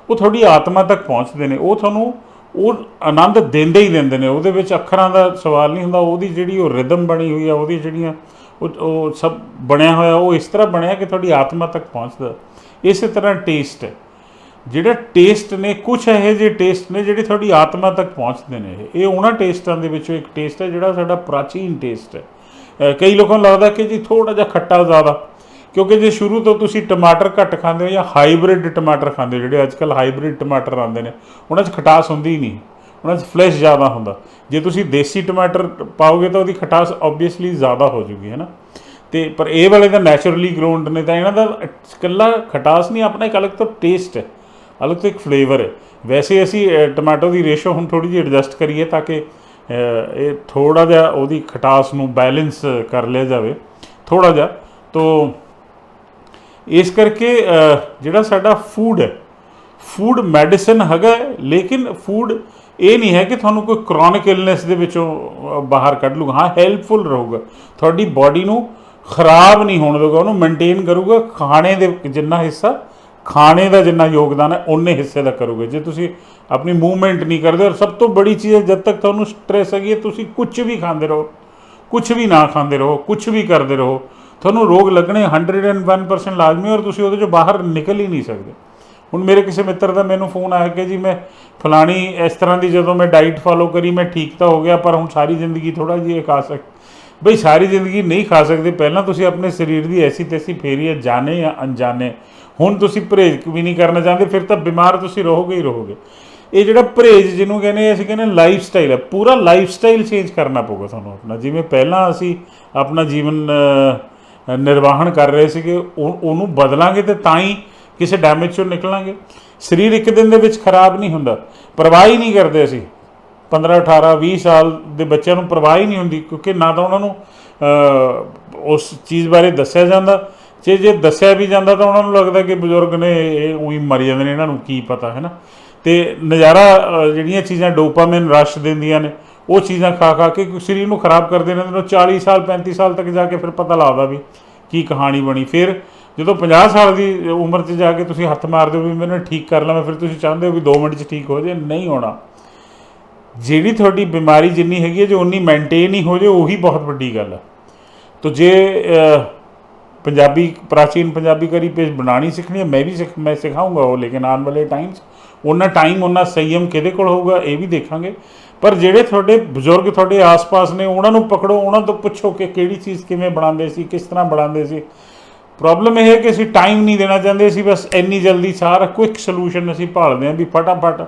ਉਹ ਤੁਹਾਡੀ ਆਤਮਾ ਤੱਕ ਪਹੁੰਚਦੇ ਨੇ। ਉਹ ਤੁਹਾਨੂੰ ਉਹ ਆਨੰਦ ਦਿੰਦੇ ਹੀ ਦਿੰਦੇ ਨੇ। ਉਹਦੇ ਵਿੱਚ ਅੱਖਰਾਂ ਦਾ ਸਵਾਲ ਨਹੀਂ ਹੁੰਦਾ। ਉਹਦੀ ਜਿਹੜੀ ਉਹ ਰਿਦਮ ਬਣੀ ਹੋਈ ਆ, ਉਹਦੀ ਜਿਹੜੀਆਂ ਉਹ ਸਭ ਬਣਿਆ ਹੋਇਆ, ਉਹ ਇਸ ਤਰ੍ਹਾਂ ਬਣਿਆ ਕਿ ਤੁਹਾਡੀ ਆਤਮਾ ਤੱਕ ਪਹੁੰਚਦਾ। ਇਸੇ ਤਰ੍ਹਾਂ ਟੇਸਟ ਹੈ। ਜਿਹੜਾ ਟੇਸਟ ਨੇ ਕੁਝ ਇਹੋ ਜਿਹੇ ਟੇਸਟ ਨੇ ਜਿਹੜੇ ਤੁਹਾਡੀ ਆਤਮਾ ਤੱਕ ਪਹੁੰਚਦੇ ਨੇ। ਇਹ ਉਹਨਾਂ ਟੇਸਟਾਂ ਦੇ ਵਿੱਚੋਂ ਇੱਕ ਟੇਸਟ ਹੈ ਜਿਹੜਾ ਸਾਡਾ ਪ੍ਰਾਚੀਨ ਟੇਸਟ ਹੈ। ਕਈ ਲੋਕਾਂ ਨੂੰ ਲੱਗਦਾ ਕਿ ਜੀ ਥੋੜਾ ਜਿਹਾ ਖੱਟਾ ਜ਼ਿਆਦਾ ਕਿਉਂਕਿ ਜੇ ਸ਼ੁਰੂ ਤੋਂ ਤੁਸੀਂ ਟਮਾਟਰ ਘੱਟ ਖਾਂਦੇ ਹੋ ਜਾਂ ਹਾਈਬ੍ਰਿਡ ਟਮਾਟਰ ਖਾਂਦੇ ਹੋ, ਜਿਹੜੇ ਅੱਜਕੱਲ ਹਾਈਬ੍ਰਿਡ ਟਮਾਟਰ ਆਉਂਦੇ ਨੇ, ਉਹਨਾਂ 'ਚ ਖਟਾਸ ਹੁੰਦੀ ਹੀ ਨਹੀਂ। ਉਹਨਾਂ 'ਚ ਫਲੈਸ਼ ਜ਼ਿਆਦਾ ਹੁੰਦਾ। ਜੇ ਤੁਸੀਂ ਦੇਸੀ ਟਮਾਟਰ ਪਾਓਗੇ ਤਾਂ ਉਹਦੀ ਖਟਾਸ ਆਬਵੀਅਸਲੀ ਜ਼ਿਆਦਾ ਹੋ ਜੂਗੀ, ਹੈ ਨਾ? ਤੇ ਪਰ ਇਹ ਵਾਲੇ ਤਾਂ ਨੈਚੁਰਲੀ ਗਰੋਨਡ ਨੇ, ਤਾਂ ਇਹਨਾਂ ਦਾ ਇਕੱਲਾ ਖਟਾਸ ਨਹੀਂ, ਆਪਣਾ ਇੱਕ ਅਲੱਗ ਤੋਂ ਟੇਸਟ ਹੈ, ਅਲੱਗ ਤੋਂ ਇੱਕ ਫਲੇਵਰ ਹੈ। ਵੈਸੇ ਅਸੀਂ ਟਮਾਟਰ ਦੀ ਰੇਸ਼ੋ ਹੁਣ ਥੋੜੀ ਜਿਹੀ ਐਡਜਸਟ ਕਰੀਏ ਤਾਂ ਕਿ ਇਹ ਥੋੜਾ ਜਿਹਾ ਉਹਦੀ ਖਟਾਸ ਨੂੰ ਬੈਲੈਂਸ ਕਰ ਲਿਆ ਜਾਵੇ। ਥੋੜਾ ਜਿਹਾ, ਤੋਂ ਇਸ ਕਰਕੇ ਜਿਹੜਾ ਸਾਡਾ ਫੂਡ ਹੈ ਫੂਡ ਮੈਡੀਸਨ ਹੈਗਾ ਲੇਕਿਨ ਫੂਡ ਇਹ ਨਹੀਂ ਹੈ ਕਿ ਤੁਹਾਨੂੰ ਕੋਈ ਕ੍ਰੋਨਿਕ ਇਲਨੈਸ ਦੇ ਵਿੱਚੋਂ ਬਾਹਰ ਕੱਢ ਲੂਗਾ ਹਾਂ ਹੈਲਪਫੁਲ ਰਹੂਗਾ। ਤੁਹਾਡੀ ਬਾਡੀ ਨੂੰ ਖਰਾਬ ਨਹੀਂ ਹੋਣ ਦੇਗਾ ਉਹਨੂੰ ਮੇਨਟੇਨ ਕਰੂਗਾ। ਖਾਣੇ ਦੇ ਜਿੰਨਾ ਹਿੱਸਾ, ਖਾਣੇ ਦਾ ਜਿੰਨਾ ਯੋਗਦਾਨ ਹੈ ਉਹਨੇ ਹਿੱਸੇ ਦਾ ਕਰੋਗੇ। ਜੇ ਤੁਸੀਂ ਆਪਣੀ ਮੂਵਮੈਂਟ ਨਹੀਂ ਕਰਦੇ ਔਰ ਸਭ ਤੋਂ ਬੜੀ ਚੀਜ਼ ਹੈ, ਜਦ ਤੱਕ ਤੁਹਾਨੂੰ ਸਟ੍ਰੈਸ ਹੈਗੀ ਹੈ, ਤੁਸੀਂ ਕੁਝ ਵੀ ਖਾਂਦੇ ਰਹੋ ਕੁਝ ਵੀ ਨਾ ਖਾਂਦੇ ਰਹੋ ਕੁਝ ਵੀ ਕਰਦੇ ਰਹੋ। ਤੁਹਾਨੂੰ ਰੋਗ ਲੱਗਣੇ 101% ਲਾਜ਼ਮੀ ਔਰ ਤੁਸੀਂ ਉਹਦੇ ਚੋਂ ਬਾਹਰ ਨਿਕਲ ਹੀ ਨਹੀਂ ਸਕਦੇ। ਹੁਣ ਮੇਰੇ ਕਿਸੇ ਮਿੱਤਰ ਦਾ ਮੈਨੂੰ ਫੋਨ ਆਇਆ ਕਿ ਜੀ ਮੈਂ ਫਲਾਣੀ ਇਸ ਤਰ੍ਹਾਂ ਦੀ ਜਦੋਂ ਮੈਂ ਡਾਈਟ ਫਾਲੋ ਕਰੀ, ਮੈਂ ਠੀਕ ਤਾਂ ਹੋ ਗਿਆ, ਪਰ ਹੁਣ ਸਾਰੀ ਜ਼ਿੰਦਗੀ ਥੋੜਾ ਜਿਹਾ ਖਾ ਸਕ, ਬਈ ਸਾਰੀ ਜ਼ਿੰਦਗੀ ਨਹੀਂ ਖਾ ਸਕਦੇ, ਪਹਿਲਾਂ ਤੁਸੀਂ ਆਪਣੇ ਸਰੀਰ ਦੀ ਐਸੀ ਤੈਸੀ ਫੇਰੀ ਹੈ ਜਾਣੇ ਜਾਂ ਅਣਜਾਣੇ। ਹੁਣ ਤੁਸੀਂ ਪਰਹੇਜ਼ ਵੀ ਨਹੀਂ ਕਰਨਾ ਚਾਹੁੰਦੇ ਫਿਰ ਤਾਂ ਬਿਮਾਰ ਤੁਸੀਂ ਰਹੋਗੇ ਹੀ ਰਹੋਗੇ। ਇਹ ਜਿਹੜਾ ਪਰਹੇਜ਼ ਜਿਹਨੂੰ ਕਹਿੰਦੇ ਅਸੀਂ ਕਹਿੰਦੇ ਲਾਈਫ ਸਟਾਈਲ ਹੈ ਪੂਰਾ ਲਾਈਫ ਸਟਾਈਲ ਚੇਂਜ ਕਰਨਾ ਪਊਗਾ ਤੁਹਾਨੂੰ ਆਪਣਾ। ਜਿਵੇਂ ਪਹਿਲਾਂ ਅਸੀਂ ਆਪਣਾ ਜੀਵਨ ਨਿਰਵਾਹਨ ਕਰ ਰਹੇ ਸੀਗੇ, ਉਹ- ਉਹਨੂੰ ਬਦਲਾਂਗੇ ਤੇ ਤਾਂ ਹੀ ਕਿਸੇ ਡੈਮੇਜ ਚੋਂ ਨਿਕਲਾਂਗੇ। ਸਰੀਰ ਇੱਕ ਦਿਨ ਦੇ ਵਿੱਚ ਖਰਾਬ ਨਹੀਂ ਹੁੰਦਾ, ਪਰਵਾਹ ਹੀ ਨਹੀਂ ਕਰਦੇ ਅਸੀਂ। 15 18 20 ਸਾਲ ਦੇ ਬੱਚਿਆਂ ਨੂੰ ਪਰਵਾਹ ਹੀ ਨਹੀਂ ਹੁੰਦੀ, ਕਿਉਂਕਿ ਨਾ ਤਾਂ ਉਹਨਾਂ ਨੂੰ ਉਸ ਚੀਜ਼ ਬਾਰੇ ਦੱਸਿਆ ਜਾਂਦਾ। ਜੇ ਜੇ ਦੱਸਿਆ ਵੀ ਜਾਂਦਾ ਤਾਂ ਉਹਨਾਂ ਨੂੰ ਲੱਗਦਾ ਕਿ ਬਜ਼ੁਰਗ ਨੇ ਇਹ ਉਹੀ ਮਰ ਜਾਂਦੇ ਨੇ, ਇਹਨਾਂ ਨੂੰ ਕੀ ਪਤਾ, ਹੈ ਨਾ? ਤੇ ਨਜ਼ਾਰਾ ਜਿਹੜੀਆਂ ਚੀਜ਼ਾਂ ਡੋਪਾਮਾਈਨ ਰਸ਼ ਦਿੰਦੀਆਂ ਨੇ ਉਹ ਚੀਜ਼ਾਂ ਖਾ ਖਾ ਕੇ ਸਰੀਰ ਨੂੰ ਖਰਾਬ ਕਰਦੇ ਨੇ ਉਹਨਾਂ 40 ਸਾਲ 35 ਸਾਲ ਤੱਕ ਜਾ ਕੇ ਫਿਰ ਪਤਾ ਲੱਗਦਾ ਵੀ ਕੀ ਕਹਾਣੀ ਬਣੀ। ਫਿਰ ਜਦੋਂ 50 ਸਾਲ ਦੀ ਉਮਰ 'ਚ ਜਾ ਕੇ ਤੁਸੀਂ ਹੱਥ ਮਾਰਦੇ ਹੋ ਵੀ ਮੈਨੂੰ ਠੀਕ ਕਰ ਲਵਾਂ ਫਿਰ ਤੁਸੀਂ ਚਾਹੁੰਦੇ ਹੋ ਵੀ 2 ਮਿੰਟ 'ਚ ਠੀਕ ਹੋ ਜਾਏ ਨਹੀਂ ਹੋਣਾ। ਜਿਹੜੀ ਤੁਹਾਡੀ ਬਿਮਾਰੀ ਜਿੰਨੀ ਹੈਗੀ ਹੈ, ਜੇ ਉਨੀ ਮੇਨਟੇਨ ਹੀ ਹੋ ਜਾਏ ਉਹੀ ਬਹੁਤ ਵੱਡੀ ਗੱਲ ਹੈ ਤੋ ਜੇ ਪੰਜਾਬੀ, ਪ੍ਰਾਚੀਨ ਪੰਜਾਬੀ ਕਰੀ ਪੇਜ ਬਣਾਣੀ ਸਿੱਖਣੀ ਹੈ, ਮੈਂ ਵੀ ਸਿੱਖ, ਮੈਂ ਸਿਖਾਉਂਗਾ ਉਹ, ਲੇਕਿਨ ਆਉਣ ਵਾਲੇ ਟਾਈਮਸ ਉਹਨਾਂ ਟਾਈਮ ਉਹਨਾਂ ਸੰਯਮ ਕਿਹਦੇ ਕੋਲ ਹੋਊਗਾ, ਇਹ ਵੀ ਦੇਖਾਂਗੇ। ਪਰ ਜਿਹੜੇ ਤੁਹਾਡੇ ਬਜ਼ੁਰਗ ਤੁਹਾਡੇ ਆਸ-ਪਾਸ ਨੇ, ਉਹਨਾਂ ਨੂੰ ਪਕੜੋ, ਉਹਨਾਂ ਤੋਂ ਪੁੱਛੋ ਕਿ ਕਿਹੜੀ ਚੀਜ਼ ਕਿਵੇਂ ਬਣਾਉਂਦੇ ਸੀ, ਕਿਸ ਤਰ੍ਹਾਂ ਬਣਾਉਂਦੇ ਸੀ। ਪ੍ਰੋਬਲਮ ਇਹ ਹੈ ਕਿ ਅਸੀਂ ਟਾਈਮ ਨਹੀਂ ਦੇਣਾ ਚਾਹੁੰਦੇ ਸੀ ਬਸ ਇੰਨੀ ਜਲਦੀ ਸਾਰਾ ਕੁਇਕ ਸੋਲੂਸ਼ਨ ਅਸੀਂ ਭਾਲਦੇ ਹਾਂ ਵੀ ਫਟਾਫਟ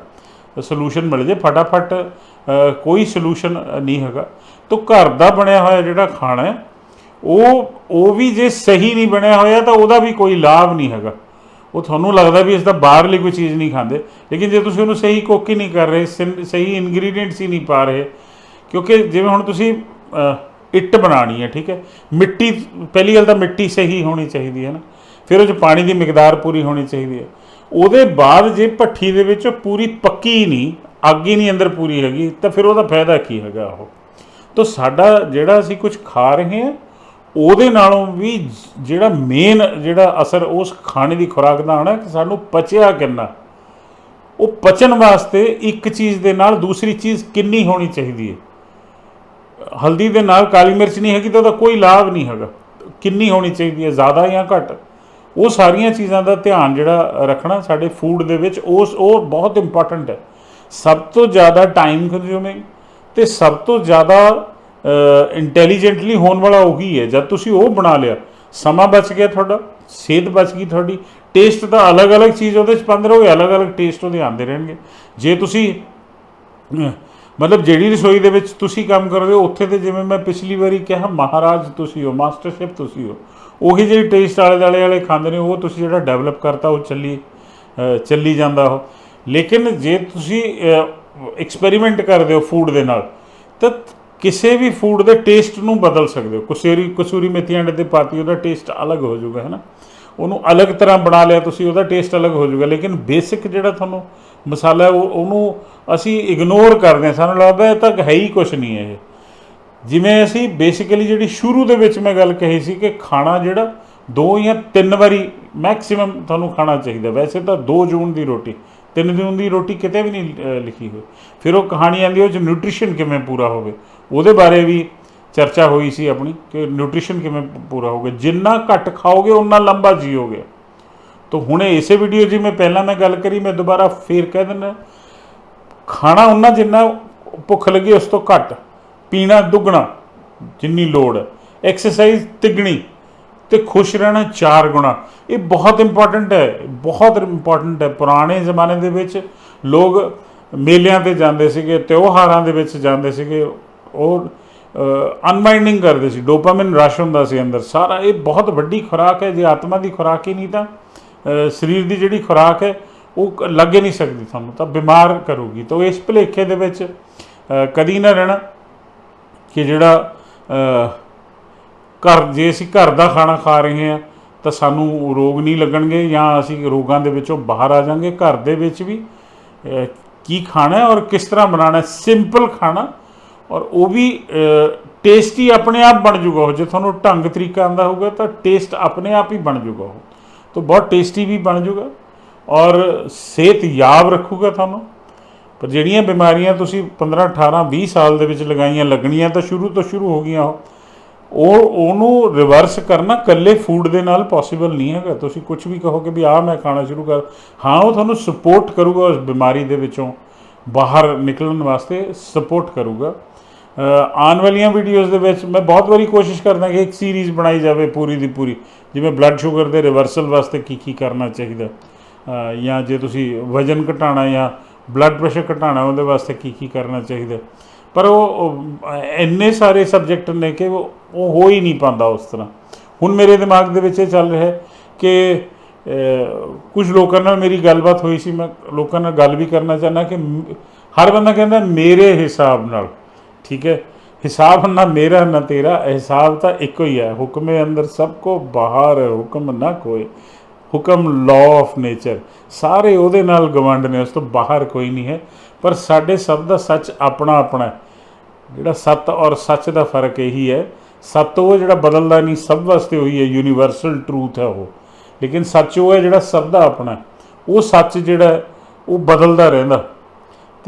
ਸੋਲੂਸ਼ਨ ਮਿਲ ਜੇ ਫਟਾਫਟ ਕੋਈ ਸੋਲੂਸ਼ਨ ਨਹੀਂ ਹੈਗਾ। ਤਾਂ ਘਰ ਦਾ ਬਣਿਆ ਹੋਇਆ ਜਿਹੜਾ ਖਾਣਾ ਹੈ, ਉਹ ਉਹ ਵੀ ਜੇ ਸਹੀ ਨਹੀਂ ਬਣਿਆ ਹੋਇਆ ਤਾਂ ਉਹਦਾ ਵੀ ਕੋਈ ਲਾਭ ਨਹੀਂ ਹੈਗਾ। ਉਹ ਤੁਹਾਨੂੰ ਲੱਗਦਾ ਵੀ ਇਸ ਦਾ ਬਾਹਰਲੀ ਕੋਈ ਚੀਜ਼ ਨਹੀਂ ਖਾਂਦੇ। ਲੇਕਿਨ ਜੇ ਤੁਸੀਂ ਉਹਨੂੰ ਸਹੀ ਕੁੱਕ ਹੀ ਨਹੀਂ ਕਰ ਰਹੇ ਸਿੰ- ਸਹੀ ਇਨਗਰੀਡੀਐਂਟਸ ਹੀ ਨਹੀਂ ਪਾ ਰਹੇ, ਕਿਉਂਕਿ ਜਿਵੇਂ ਹੁਣ ਤੁਸੀਂ ਇੱਟ ਬਣਾਣੀ ਹੈ, ਠੀਕ ਹੈ? ਮਿੱਟੀ, ਪਹਿਲੀ ਗੱਲ ਤਾਂ ਮਿੱਟੀ ਸਹੀ ਹੋਣੀ ਚਾਹੀਦੀ ਹੈ ਨਾ। ਫਿਰ ਉਹ 'ਚ ਪਾਣੀ ਦੀ ਮਿਕਦਾਰ ਪੂਰੀ ਹੋਣੀ ਚਾਹੀਦੀ ਹੈ। ਉਹਦੇ ਬਾਅਦ ਜੇ ਭੱਠੀ ਦੇ ਵਿੱਚ ਪੂਰੀ ਪੱਕੀ ਨਹੀਂ, ਅੱਗ ਹੀ ਨਹੀਂ ਅੰਦਰ ਪੂਰੀ ਹੈਗੀ, ਤਾਂ ਫਿਰ ਉਹਦਾ ਫਾਇਦਾ ਕੀ ਹੈਗਾ ਉਹ? ਤਾਂ ਸਾਡਾ ਜਿਹੜਾ ਅਸੀਂ ਕੁਝ ਖਾ ਰਹੇ ਹਾਂ ਉਹਦੇ ਨਾਲੋਂ ਵੀ ਜਿਹੜਾ ਮੇਨ ਜਿਹੜਾ ਅਸਰ ਉਸ ਖਾਣੇ ਦੀ ਖੁਰਾਕ ਦਾ ਆਣਾ ਕਿ ਸਾਨੂੰ ਪਚਿਆ ਕਿੰਨਾ। ਉਹ ਪਚਣ ਵਾਸਤੇ ਇੱਕ ਚੀਜ਼ ਦੇ ਨਾਲ ਦੂਸਰੀ ਚੀਜ਼ ਕਿੰਨੀ ਹੋਣੀ ਚਾਹੀਦੀ ਹੈ। ਹਲਦੀ ਦੇ ਨਾਲ ਕਾਲੀ ਮਿਰਚ ਨਹੀਂ ਹੈਗੀ ਤਾਂ ਉਹਦਾ ਕੋਈ ਲਾਭ ਨਹੀਂ ਹੈਗਾ। ਕਿੰਨੀ ਹੋਣੀ ਚਾਹੀਦੀ ਹੈ, ਜ਼ਿਆਦਾ ਜਾਂ ਘੱਟ। ਉਹ ਸਾਰੀਆਂ ਚੀਜ਼ਾਂ ਦਾ ਧਿਆਨ ਜਿਹੜਾ ਰੱਖਣਾ ਸਾਡੇ ਫੂਡ ਦੇ ਵਿੱਚ, ਉਸ ਉਹ ਬਹੁਤ ਇੰਪੋਰਟੈਂਟ ਹੈ। ਸਭ ਤੋਂ ਜ਼ਿਆਦਾ ਟਾਈਮ ਕੰਜ਼ਿਊਮਿੰਗ ਤੇ ਸਭ ਤੋਂ ਜ਼ਿਆਦਾ ਇੰਟੈਲੀਜੈਂਟਲੀ ਹੋਣ ਵਾਲਾ ਉਹੀ ਹੈ। ਜਦ ਤੁਸੀਂ ਉਹ ਬਣਾ ਲਿਆ, ਸਮਾਂ ਬਚ ਗਿਆ ਤੁਹਾਡਾ, ਸਿਹਤ ਬਚ ਗਈ ਤੁਹਾਡੀ ਟੇਸਟ ਤਾਂ ਅਲੱਗ-ਅਲੱਗ ਚੀਜ਼ ਉਹਦੇ ਚ ਪਾਉਂਦੇ ਰਹੋਗੇ ਅਲੱਗ-ਅਲੱਗ ਟੇਸਟ ਉਹਦੇ ਆਉਂਦੇ ਰਹਿਣਗੇ। ਜੇ ਤੁਸੀਂ ਮਤਲਬ ਜਿਹੜੀ ਰਸੋਈ ਦੇ ਵਿੱਚ ਤੁਸੀਂ ਕੰਮ ਕਰਦੇ ਹੋ, ਉੱਥੇ ਤੇ ਜਿਵੇਂ ਮੈਂ ਪਿਛਲੀ ਵਾਰੀ ਕਿਹਾ, ਮਹਾਰਾਜ ਤੁਸੀਂ ਹੋ ਮਾਸਟਰ ਸ਼ੈਫ ਤੁਸੀਂ ਹੋ, ਉਹੀ ਜਿਹੜੀ ਟੇਸਟ ਵਾਲੇ ਦੁਆਲੇ ਵਾਲੇ ਖਾਂਦੇ ਨੇ, ਉਹ ਤੁਸੀਂ ਜਿਹੜਾ ਡਿਵੈਲਪ ਕਰਤਾ, ਉਹ ਚੱਲੀ ਚੱਲੀ ਜਾਂਦਾ ਉਹ। ਲੇਕਿਨ ਜੇ ਤੁਸੀਂ ਐਕਸਪੈਰੀਮੈਂਟ ਕਰਦੇ ਹੋ ਫੂਡ ਦੇ ਨਾਲ, ਤਾਂ ਕਿਸੇ ਵੀ ਫੂਡ ਦੇ ਟੇਸਟ ਨੂੰ ਬਦਲ ਸਕਦੇ ਹੋ। ਕਸੂਰੀ ਕਸੂਰੀ ਮੇਥੀ ਅੰਡੇ ਤੇ ਪਾਤੀ ਉਹਦਾ ਟੇਸਟ ਅਲੱਗ ਹੋ ਜਾਊਗਾ, ਹੈ ਨਾ? ਉਹਨੂੰ ਅਲੱਗ ਤਰ੍ਹਾਂ ਬਣਾ ਲਿਆ ਤੁਸੀਂ, ਉਹਦਾ ਟੇਸਟ ਅਲੱਗ ਹੋ ਜਾਊਗਾ। ਲੇਕਿਨ ਬੇਸਿਕ ਜਿਹੜਾ ਤੁਹਾਨੂੰ ਮਸਾਲਾ ਉਹ ਉਹਨੂੰ ਅਸੀਂ ਇਗਨੋਰ ਕਰਦੇ ਹਾਂ। ਸਾਨੂੰ ਲੱਗਦਾ ਇਹ ਤਾਂ ਹੈ ਹੀ ਕੁਝ ਨਹੀਂ ਹੈ ਇਹ। ਜਿਵੇਂ ਅਸੀਂ ਬੇਸਿਕਲੀ ਜਿਹੜੀ ਸ਼ੁਰੂ ਦੇ ਵਿੱਚ ਮੈਂ ਗੱਲ ਕਹੀ ਸੀ ਕਿ ਖਾਣਾ ਜਿਹੜਾ ਦੋ ਜਾਂ ਤਿੰਨ ਵਾਰੀ ਮੈਕਸਿਮਮ ਤੁਹਾਨੂੰ ਖਾਣਾ ਚਾਹੀਦਾ। ਵੈਸੇ ਤਾਂ 2 ਜੂਨ ਦੀ ਰੋਟੀ, ਤਿੰਨ ਜੂਨ ਦੀ ਰੋਟੀ ਕਿਤੇ ਵੀ ਨਹੀਂ ਲਿਖੀ ਹੋਈ। ਫਿਰ ਉਹ ਕਹਾਣੀ ਆਉਂਦੀ ਉਹ ਚ ਨਿਊਟ੍ਰੀਸ਼ਨ ਕਿਵੇਂ ਪੂਰਾ ਹੋਵੇ? ਉਹਦੇ ਬਾਰੇ ਵੀ ਚਰਚਾ ਹੋਈ ਸੀ ਆਪਣੀ ਕਿ ਨਿਊਟ੍ਰੀਸ਼ਨ ਕਿਵੇਂ ਪ- ਪੂਰਾ ਹੋਵੇ ਜਿੰਨਾ ਘੱਟ ਖਾਓਗੇ ਉਨਾ ਲੰਬਾ ਜੀਓਗੇ। ਤਾਂ ਹੁਣ ਇਸੇ ਵੀਡੀਓ ਜੀ ਮੈਂ ਪਹਿਲਾਂ ਮੈਂ ਗੱਲ ਕਰੀ, ਮੈਂ ਦੁਬਾਰਾ ਫੇਰ ਕਹਿ ਦਿੰਦਾ, ਖਾਣਾ ਉਨਾ ਜਿੰਨਾ ਭੁੱਖ ਲੱਗੀ, ਉਸ ਤੋਂ ਘੱਟ ਪੀਣਾ, ਦੁੱਗਣਾ ਜਿੰਨੀ ਲੋੜ ਹੈ। ਐਕਸਰਸਾਈਜ਼ ਤਿੱਗਣੀ ਤੇ ਖੁਸ਼ ਰਹਿਣਾ ਚਾਰ ਗੁਣਾ। ਇਹ ਬਹੁਤ ਇੰਪੋਰਟੈਂਟ ਹੈ, ਬਹੁਤ ਇੰਪੋਰਟੈਂਟ ਹੈ। ਪੁਰਾਣੇ ਜ਼ਮਾਨੇ ਦੇ ਵਿੱਚ ਲੋਕ ਮੇਲਿਆਂ ਤੇ ਜਾਂਦੇ ਸੀਗੇ, ਤਿਉਹਾਰਾਂ ਦੇ ਵਿੱਚ ਜਾਂਦੇ ਸੀਗੇ ਉਹ ਅਨਮਾਈਂਡਿੰਗ ਕਰਦੇ ਸੀ। ਡੋਪਾਮਾਈਨ ਰਸ਼ ਹੁੰਦਾ ਸੀ ਅੰਦਰ। ਸਾਰਾ ਇਹ ਬਹੁਤ ਵੱਡੀ ਖੁਰਾਕ ਹੈ। ਜੇ ਆਤਮਾ ਦੀ ਖੁਰਾਕ ਹੀ ਨਹੀਂ ਤਾਂ ਸਰੀਰ ਦੀ ਜਿਹੜੀ ਖੁਰਾਕ ਹੈ, ਉਹ ਲੱਗ ਹੀ ਨਹੀਂ ਸਕਦੀ ਤੁਹਾਨੂੰ। ਤਾਂ ਬਿਮਾਰ ਕਰੂਗੀ। ਤਾਂ ਇਸ ਭੁਲੇਖੇ ਦੇ ਵਿੱਚ ਕਦੀ ਨਾ ਰਹਿਣਾ ਕਿ ਜਿਹੜਾ ਘਰ, ਜੇ ਅਸੀਂ ਘਰ ਦਾ ਖਾਣਾ ਖਾ ਰਹੇ ਹਾਂ, ਤਾਂ ਸਾਨੂੰ ਰੋਗ ਨਹੀਂ ਲੱਗਣਗੇ ਜਾਂ ਅਸੀਂ ਰੋਗਾਂ ਦੇ ਵਿੱਚੋਂ ਬਾਹਰ ਆ ਜਾਾਂਗੇ ਘਰ ਦੇ ਵਿੱਚ ਵੀ ਕੀ ਖਾਣਾ ਹੈ ਔਰ ਕਿਸ ਤਰ੍ਹਾਂ ਬਣਾਉਣਾ ਹੈ? ਸਿੰਪਲ ਖਾਣਾ ਔਰ ਉਹ ਵੀ ਟੇਸਟੀ ਆਪਣੇ ਆਪ ਬਣ ਜੂਗਾ ਉਹ। ਜੇ ਤੁਹਾਨੂੰ ਢੰਗ ਤਰੀਕਾ ਆਉਂਦਾ ਹੋਊਗਾ ਤਾਂ ਟੇਸਟ ਆਪਣੇ ਆਪ ਹੀ ਬਣ ਜੂਗਾ ਉਹ। ਤਾਂ ਬਹੁਤ ਟੇਸਟੀ ਵੀ ਬਣ ਜੂਗਾ। ਔਰ ਸਿਹਤ ਯਾਬ ਰੱਖੂਗਾ ਤੁਹਾਨੂੰ। ਪਰ ਜਿਹੜੀਆਂ ਬਿਮਾਰੀਆਂ ਤੁਸੀਂ 15 18 20 ਸਾਲ ਦੇ ਵਿੱਚ ਲਗਾਈਆਂ, ਲੱਗਣੀਆਂ ਤਾਂ ਸ਼ੁਰੂ ਤੋਂ ਸ਼ੁਰੂ ਹੋ ਗਈਆਂ ਉਹ। ਉਹਨੂੰ ਰਿਵਰਸ ਕਰਨਾ ਇਕੱਲੇ ਫੂਡ ਦੇ ਨਾਲ ਪੋਸੀਬਲ ਨਹੀਂ ਹੈਗਾ। ਤੁਸੀਂ ਕੁਝ ਵੀ ਕਹੋਗੇ ਵੀ, ਆਹ ਮੈਂ ਖਾਣਾ ਸ਼ੁਰੂ ਕਰ। ਹਾਂ, ਉਹ ਤੁਹਾਨੂੰ ਸਪੋਰਟ ਕਰੂਗਾ ਉਸ ਬਿਮਾਰੀ ਦੇ ਵਿੱਚੋਂ। ਬਾਹਰ ਨਿਕਲਣ ਵਾਸਤੇ ਸਪੋਰਟ ਕਰੂਗਾ। ਆਉਣ ਵਾਲੀਆਂ ਵੀਡੀਓਜ਼ ਦੇ ਵਿੱਚ ਮੈਂ ਬਹੁਤ ਵਾਰੀ ਕੋਸ਼ਿਸ਼ ਕਰਦਾ ਕਿ ਇੱਕ ਸੀਰੀਜ਼ ਬਣਾਈ ਜਾਵੇ ਪੂਰੀ ਦੀ ਪੂਰੀ, ਜਿਵੇਂ ਬਲੱਡ ਸ਼ੂਗਰ ਦੇ ਰਿਵਰਸਲ ਵਾਸਤੇ ਕੀ ਕੀ ਕਰਨਾ ਚਾਹੀਦਾ ਜਾਂ ਜੇ ਤੁਸੀਂ ਵਜਨ ਘਟਾਉਣਾ ਜਾਂ ਬਲੱਡ ਪ੍ਰੈਸ਼ਰ ਘਟਾਉਣਾ, ਉਹਦੇ ਵਾਸਤੇ ਕੀ ਕੀ ਕਰਨਾ ਚਾਹੀਦਾ। ਪਰ ਉਹ ਇੰਨੇ ਸਾਰੇ ਸਬਜੈਕਟ ਨੇ ਕਿ ਉਹ ਹੋ ਹੀ ਨਹੀਂ ਪਾਉਂਦਾ ਉਸ ਤਰ੍ਹਾਂ। ਹੁਣ ਮੇਰੇ ਦਿਮਾਗ ਦੇ ਵਿੱਚ ਇਹ ਚੱਲ ਰਿਹਾ ਹੈ ਕਿ ਕੁਝ ਲੋਕਾਂ ਨਾਲ ਮੇਰੀ ਗੱਲਬਾਤ ਹੋਈ ਸੀ, ਮੈਂ ਲੋਕਾਂ ਨਾਲ ਗੱਲ ਵੀ ਕਰਨਾ ਚਾਹੁੰਦਾ ਕਿ ਹਰ ਬੰਦਾ ਕਹਿੰਦਾ ਮੇਰੇ ਹਿਸਾਬ ਨਾਲ ਠੀਕ ਹੈ? ਹਿਸਾਬ ਨਾ ਮੇਰਾ, ਨਾ ਤੇਰਾ, ਹਿਸਾਬ ਤਾਂ ਇੱਕੋ ਹੀ ਹੈ। ਹੁਕਮੇ ਅੰਦਰ ਸਭ ਕੋ ਬਾਹਰ ਹੁਕਮ ਨਾ ਕੋਏ। ਹੁਕਮ ਲਾਅ ਆਫ ਨੇਚਰ ਸਾਰੇ ਉਹਦੇ ਨਾਲ ਗਵੰਡ ਨੇ, ਉਸ ਤੋਂ ਬਾਹਰ ਕੋਈ ਨਹੀਂ ਹੈ। ਪਰ ਸਾਡੇ ਸਭ ਦਾ ਸੱਚ ਆਪਣਾ ਆਪਣਾ ਜਿਹੜਾ ਸੱਤ ਔਰ ਸੱਚ ਦਾ ਫ਼ਰਕ ਇਹੀ ਹੈ। ਸੱਤ ਉਹ ਜਿਹੜਾ ਬਦਲਦਾ ਨਹੀਂ, ਸਭ ਵਾਸਤੇ ਉਹੀ ਹੈ। ਯੂਨੀਵਰਸਲ ਟਰੂਥ ਹੈ ਉਹ। ਲੇਕਿਨ ਸੱਚ ਉਹ ਹੈ ਜਿਹੜਾ ਸਭ ਦਾ ਆਪਣਾ ਉਹ ਸੱਚ ਜਿਹੜਾ ਉਹ ਬਦਲਦਾ ਰਹਿੰਦਾ।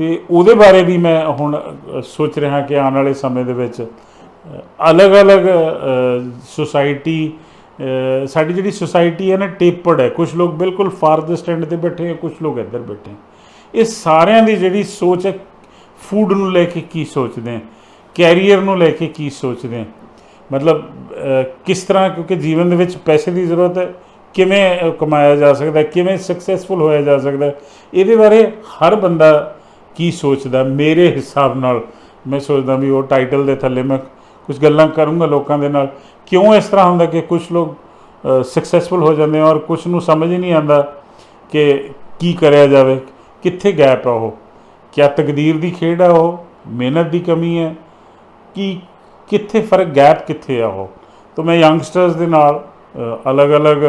ਤੇ ਉਹਦੇ ਬਾਰੇ ਵੀ ਮੈਂ ਹੁਣ ਸੋਚ ਰਿਹਾ ਕਿ ਆਉਣ ਵਾਲੇ ਸਮੇਂ ਦੇ ਵਿੱਚ ਅਲੱਗ-ਅਲੱਗ ਸੁਸਾਇਟੀ ਸਾਡੀ ਜਿਹੜੀ ਸੁਸਾਇਟੀ ਹੈ ਨਾ ਟੇਪਰਡ ਹੈ। ਕੁਝ ਲੋਕ ਬਿਲਕੁਲ ਫਾਰਦੈਸਟ ਐਂਡ ਤੇ ਬੈਠੇ ਹੈ ਕੁਝ ਲੋਕ ਇੱਧਰ ਬੈਠੇ ਇਹ ਸਾਰਿਆਂ ਦੀ ਜਿਹੜੀ ਸੋਚ ਹੈ ਫੂਡ ਨੂੰ ਲੈ ਕੇ ਕੀ ਸੋਚਦੇ ਹੈ ਕੈਰੀਅਰ ਨੂੰ ਲੈ ਕੇ ਕੀ ਸੋਚਦੇ ਹੈ ਮਤਲਬ ਕਿਸ ਤਰ੍ਹਾਂ, ਕਿਉਂਕਿ ਜੀਵਨ ਦੇ ਵਿੱਚ ਪੈਸੇ ਦੀ ਜ਼ਰੂਰਤ ਹੈ, ਕਿਵੇਂ ਕਮਾਇਆ ਜਾ ਸਕਦਾ, ਕਿਵੇਂ ਸਕਸੈਸਫੁਲ ਹੋਇਆ ਜਾ ਸਕਦਾ, ਇਹਦੇ ਬਾਰੇ ਹਰ ਬੰਦਾ ਕੀ ਸੋਚਦਾ ਮੇਰੇ ਹਿਸਾਬ ਨਾਲ ਮੈਂ ਸੋਚਦਾ ਵੀ ਉਹ ਟਾਈਟਲ ਦੇ ਥੱਲੇ ਮੈਂ ਕੁਝ ਗੱਲਾਂ ਕਰੂੰਗਾ ਲੋਕਾਂ ਦੇ ਨਾਲ। ਕਿਉਂ ਇਸ ਤਰ੍ਹਾਂ ਹੁੰਦਾ ਕਿ ਕੁਝ ਲੋਕ ਸਕਸੈਸਫੁਲ ਹੋ ਜਾਂਦੇ ਔਰ ਕੁਝ ਨੂੰ ਸਮਝ ਹੀ ਨਹੀਂ ਆਉਂਦਾ ਕਿ ਕੀ ਕਰਿਆ ਜਾਵੇ, ਕਿੱਥੇ ਗੈਪ ਆ ਉਹ? ਕਿਆ ਤਕਦੀਰ ਦੀ ਖੇਡ ਆ ਉਹ? ਮਿਹਨਤ ਦੀ ਕਮੀ ਹੈ? ਕਿ, ਕਿੱਥੇ ਫ਼ਰਕ ਗੈਪ ਕਿੱਥੇ ਆ ਉਹ? ਤਾਂ ਮੈਂ ਯੰਗਸਟਰਸ ਦੇ ਨਾਲ ਅਲੱਗ-ਅਲੱਗ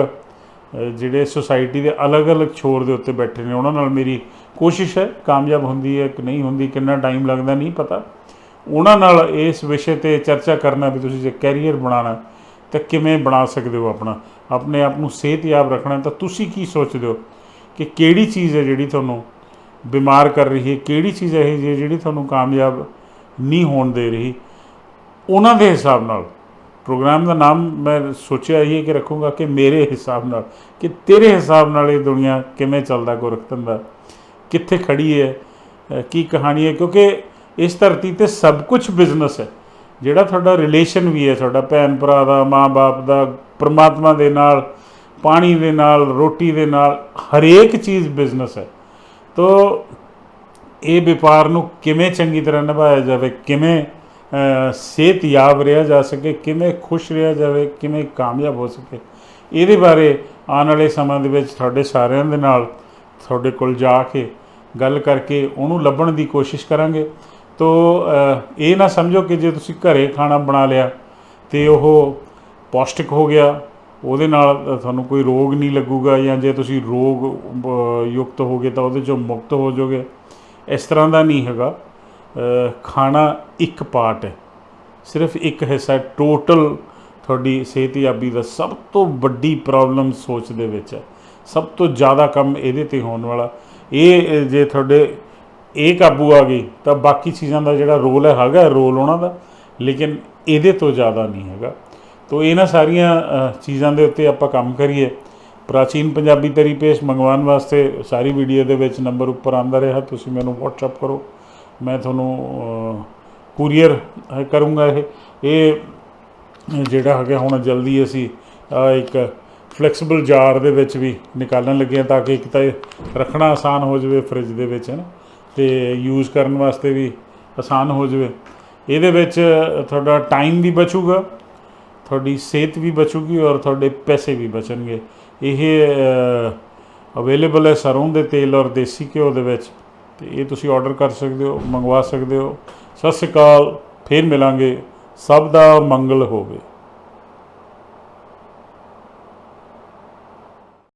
ਜਿਹੜੇ ਸੁਸਾਇਟੀ ਦੇ ਅਲੱਗ-ਅਲੱਗ ਛੋਰ ਦੇ ਉੱਤੇ ਬੈਠੇ ਨੇ, ਉਹਨਾਂ ਨਾਲ ਮੇਰੀ ਕੋਸ਼ਿਸ਼ ਹੈ, ਕਾਮਯਾਬ ਹੁੰਦੀ ਹੈ ਕਿ ਨਹੀਂ ਹੁੰਦੀ, ਕਿੰਨਾ ਟਾਈਮ ਲੱਗਦਾ ਨਹੀਂ ਪਤਾ। ਉਹਨਾਂ ਨਾਲ ਇਸ ਵਿਸ਼ੇ ਤੇ ਚਰਚਾ ਕਰਨਾ ਵੀ ਤੁਸੀਂ ਜੇ ਕੈਰੀਅਰ ਬਣਾਉਣਾ, ਤਾਂ ਕਿਵੇਂ ਬਣਾ ਸਕਦੇ ਹੋ ਆਪਣਾ? ਆਪਣੇ ਆਪ ਨੂੰ ਸਿਹਤਯਾਬ ਰੱਖਣਾ, ਤਾਂ ਤੁਸੀਂ ਕੀ ਸੋਚਦੇ ਹੋ ਕਿ ਕਿਹੜੀ ਚੀਜ਼ ਹੈ ਜਿਹੜੀ ਤੁਹਾਨੂੰ ਬਿਮਾਰ ਕਰ ਰਹੀ ਹੈ? ਕਿਹੜੀ ਚੀਜ਼ ਹੈ ਇਹ ਜਿਹੜੀ ਤੁਹਾਨੂੰ ਕਾਮਯਾਬ ਨਹੀਂ ਹੋਣ ਦੇ ਰਹੀ? ਉਹਨਾਂ ਦੇ ਹਿਸਾਬ ਨਾਲ। ਪ੍ਰੋਗਰਾਮ ਦਾ ਨਾਮ ਮੈਂ ਸੋਚਿਆ ਇਹ ਹੈ ਕਿ ਰੱਖੂੰਗਾ ਕਿ ਮੇਰੇ ਹਿਸਾਬ ਨਾਲ, ਕਿ ਤੇਰੇ ਹਿਸਾਬ ਨਾਲ ਇਹ ਦੁਨੀਆ ਕਿਵੇਂ ਚੱਲਦਾ ਗੁਰਖਤਨ ਦਾ? ਕਿੱਥੇ ਖੜੀ ਹੈ ਕੀ ਕਹਾਣੀ ਹੈ, ਕਿਉਂਕਿ ਇਸ ਧਰਤੀ ਤੇ ਸਭ ਕੁਝ ਬਿਜ਼ਨਸ ਹੈ। ਜਿਹੜਾ ਤੁਹਾਡਾ ਰਿਲੇਸ਼ਨ ਵੀ ਹੈ, ਤੁਹਾਡਾ ਭੈਣ ਭਰਾ ਦਾ ਮਾਂ-ਬਾਪ ਦਾ, ਪਰਮਾਤਮਾ ਦੇ ਨਾਲ, ਪਾਣੀ ਦੇ ਨਾਲ, ਰੋਟੀ ਦੇ ਨਾਲ, ਹਰੇਕ ਚੀਜ਼ ਬਿਜ਼ਨਸ ਹੈ। ਤੋ ਇਹ ਵਪਾਰ ਨੂੰ ਕਿਵੇਂ ਚੰਗੀ ਤਰ੍ਹਾਂ ਨਿਭਾਇਆ ਜਾਵੇ, ਕਿਵੇਂ ਸਿਹਤਯਾਬ ਰਿਹਾ ਜਾ ਸਕੇ, ਕਿਵੇਂ ਖੁਸ਼ ਰਿਹਾ ਜਾਵੇ, ਕਿਵੇਂ ਕਾਮਯਾਬ ਹੋ ਸਕੇ, ਇਹਦੇ ਬਾਰੇ ਆਉਣ ਵਾਲੇ ਸਮਾਂ ਦੇ ਵਿੱਚ ਤੁਹਾਡੇ ਸਾਰਿਆਂ ਦੇ ਨਾਲ ਤੁਹਾਡੇ ਕੋਲ ਜਾ ਕੇ ਗੱਲ ਕਰਕੇ ਉਹਨੂੰ ਲੱਭਣ ਦੀ ਕੋਸ਼ਿਸ਼ ਕਰਾਂਗੇ। ਤੋ ਇਹ ਨਾ ਸਮਝੋ ਕਿ ਜੇ ਤੁਸੀਂ ਘਰੇ ਖਾਣਾ ਬਣਾ ਲਿਆ ਤੇ ਉਹ ਪੌਸ਼ਟਿਕ ਹੋ ਗਿਆ ਉਹਦੇ ਨਾਲ ਤੁਹਾਨੂੰ ਕੋਈ ਰੋਗ ਨਹੀਂ ਲੱਗੂਗਾ ਜਾਂ ਜੇ ਤੁਸੀਂ ਰੋਗ ਅ, ਯੁਕਤ ਹੋਗੇ ਤਾਂ ਉਹਦੇ ਚੋਂ ਮੁਕਤ ਹੋ ਜਾਓਗੇ। ਇਸ ਤਰ੍ਹਾਂ ਦਾ ਨਹੀਂ ਹੈਗਾ। ਖਾਣਾ ਇੱਕ ਪਾਰਟ ਹੈ। ਸਿਰਫ ਇੱਕ ਹਿੱਸਾ ਟੋਟਲ ਤੁਹਾਡੀ ਸਿਹਤਯਾਬੀ ਦਾ ਸਭ ਤੋਂ ਵੱਡੀ ਪ੍ਰੋਬਲਮ ਸੋਚ ਦੇ ਵਿੱਚ ਹੈ। ਸਭ ਤੋਂ ਜ਼ਿਆਦਾ ਕੰਮ ਇਹਦੇ ਤੇ ਹੋਣ ਵਾਲਾ। ਇਹ ਜੇ ਤੁਹਾਡੇ ਇਹ ਕਾਬੂ ਆ ਗਈ, ਤਾਂ ਬਾਕੀ ਚੀਜ਼ਾਂ ਦਾ ਜਿਹੜਾ ਰੋਲ ਹੈ, ਹੈਗਾ ਰੋਲ ਉਹਨਾਂ ਦਾ, ਲੇਕਿਨ ਇਹਦੇ ਤੋਂ ਜ਼ਿਆਦਾ ਨਹੀਂ ਹੈਗਾ। ਤੋ ਇਹਨਾਂ ਸਾਰੀਆਂ ਚੀਜ਼ਾਂ ਦੇ ਉੱਤੇ ਆਪਾਂ ਕੰਮ ਕਰੀਏ। ਪ੍ਰਾਚੀਨ ਪੰਜਾਬੀ ਤਰੀ ਪੇਸ਼ ਮੰਗਵਾਉਣ ਵਾਸਤੇ ਸਾਰੀ ਵੀਡੀਓ ਦੇ ਵਿੱਚ ਨੰਬਰ ਉੱਪਰ ਆਂਦਾ ਰਿਹਾ, ਤੁਸੀਂ ਮੈਨੂੰ WhatsApp ਕਰੋ। ਮੈਂ ਤੁਹਾਨੂੰ ਕੂਰੀਅਰ ਕਰੂੰਗਾ ਇਹ। ਇਹ ਜਿਹੜਾ ਹੈਗਾ, ਹੁਣ ਜਲਦੀ ਅਸੀਂ ਇੱਕ ਫਲੈਕਸੀਬਲ ਜਾਰ ਦੇ ਵਿੱਚ ਵੀ ਨਿਕਾਲਣ ਲੱਗੇ ਹਾਂ ਤਾਂ ਕਿ ਇੱਕ ਤਾਂ ਇਹ ਰੱਖਣਾ ਆਸਾਨ ਹੋ ਜਾਵੇ ਫ੍ਰਿਜ ਦੇ ਵਿੱਚ, ਹੈ ਨਾ? ਤੇ ਯੂਜ਼ ਕਰਨ ਵਾਸਤੇ ਵੀ ਆਸਾਨ ਹੋ ਜਾਵੇ। ਇਹਦੇ ਵਿੱਚ ਤੁਹਾਡਾ ਟਾਈਮ ਵੀ ਬਚੂਗਾ, ਤੁਹਾਡੀ ਸਿਹਤ ਵੀ ਬਚੂਗੀ ਔਰ ਤੁਹਾਡੇ ਪੈਸੇ ਵੀ ਬਚਣਗੇ। ਇਹ ਅਵੇਲੇਬਲ ਹੈ ਸਰੋਂ ਦੇ ਤੇਲ ਔਰ ਦੇਸੀ ਘਿਓ ਦੇ ਵਿੱਚ। ਤੇ ਇਹ ਤੁਸੀਂ ਆਰਡਰ ਕਰ ਸਕਦੇ ਹੋ, ਮੰਗਵਾ ਸਕਦੇ ਹੋ। ਸਤਿ ਸ਼੍ਰੀ ਅਕਾਲ, ਫੇਰ ਮਿਲਾਂਗੇ। ਸਭ ਦਾ ਮੰਗਲ ਹੋਵੇ।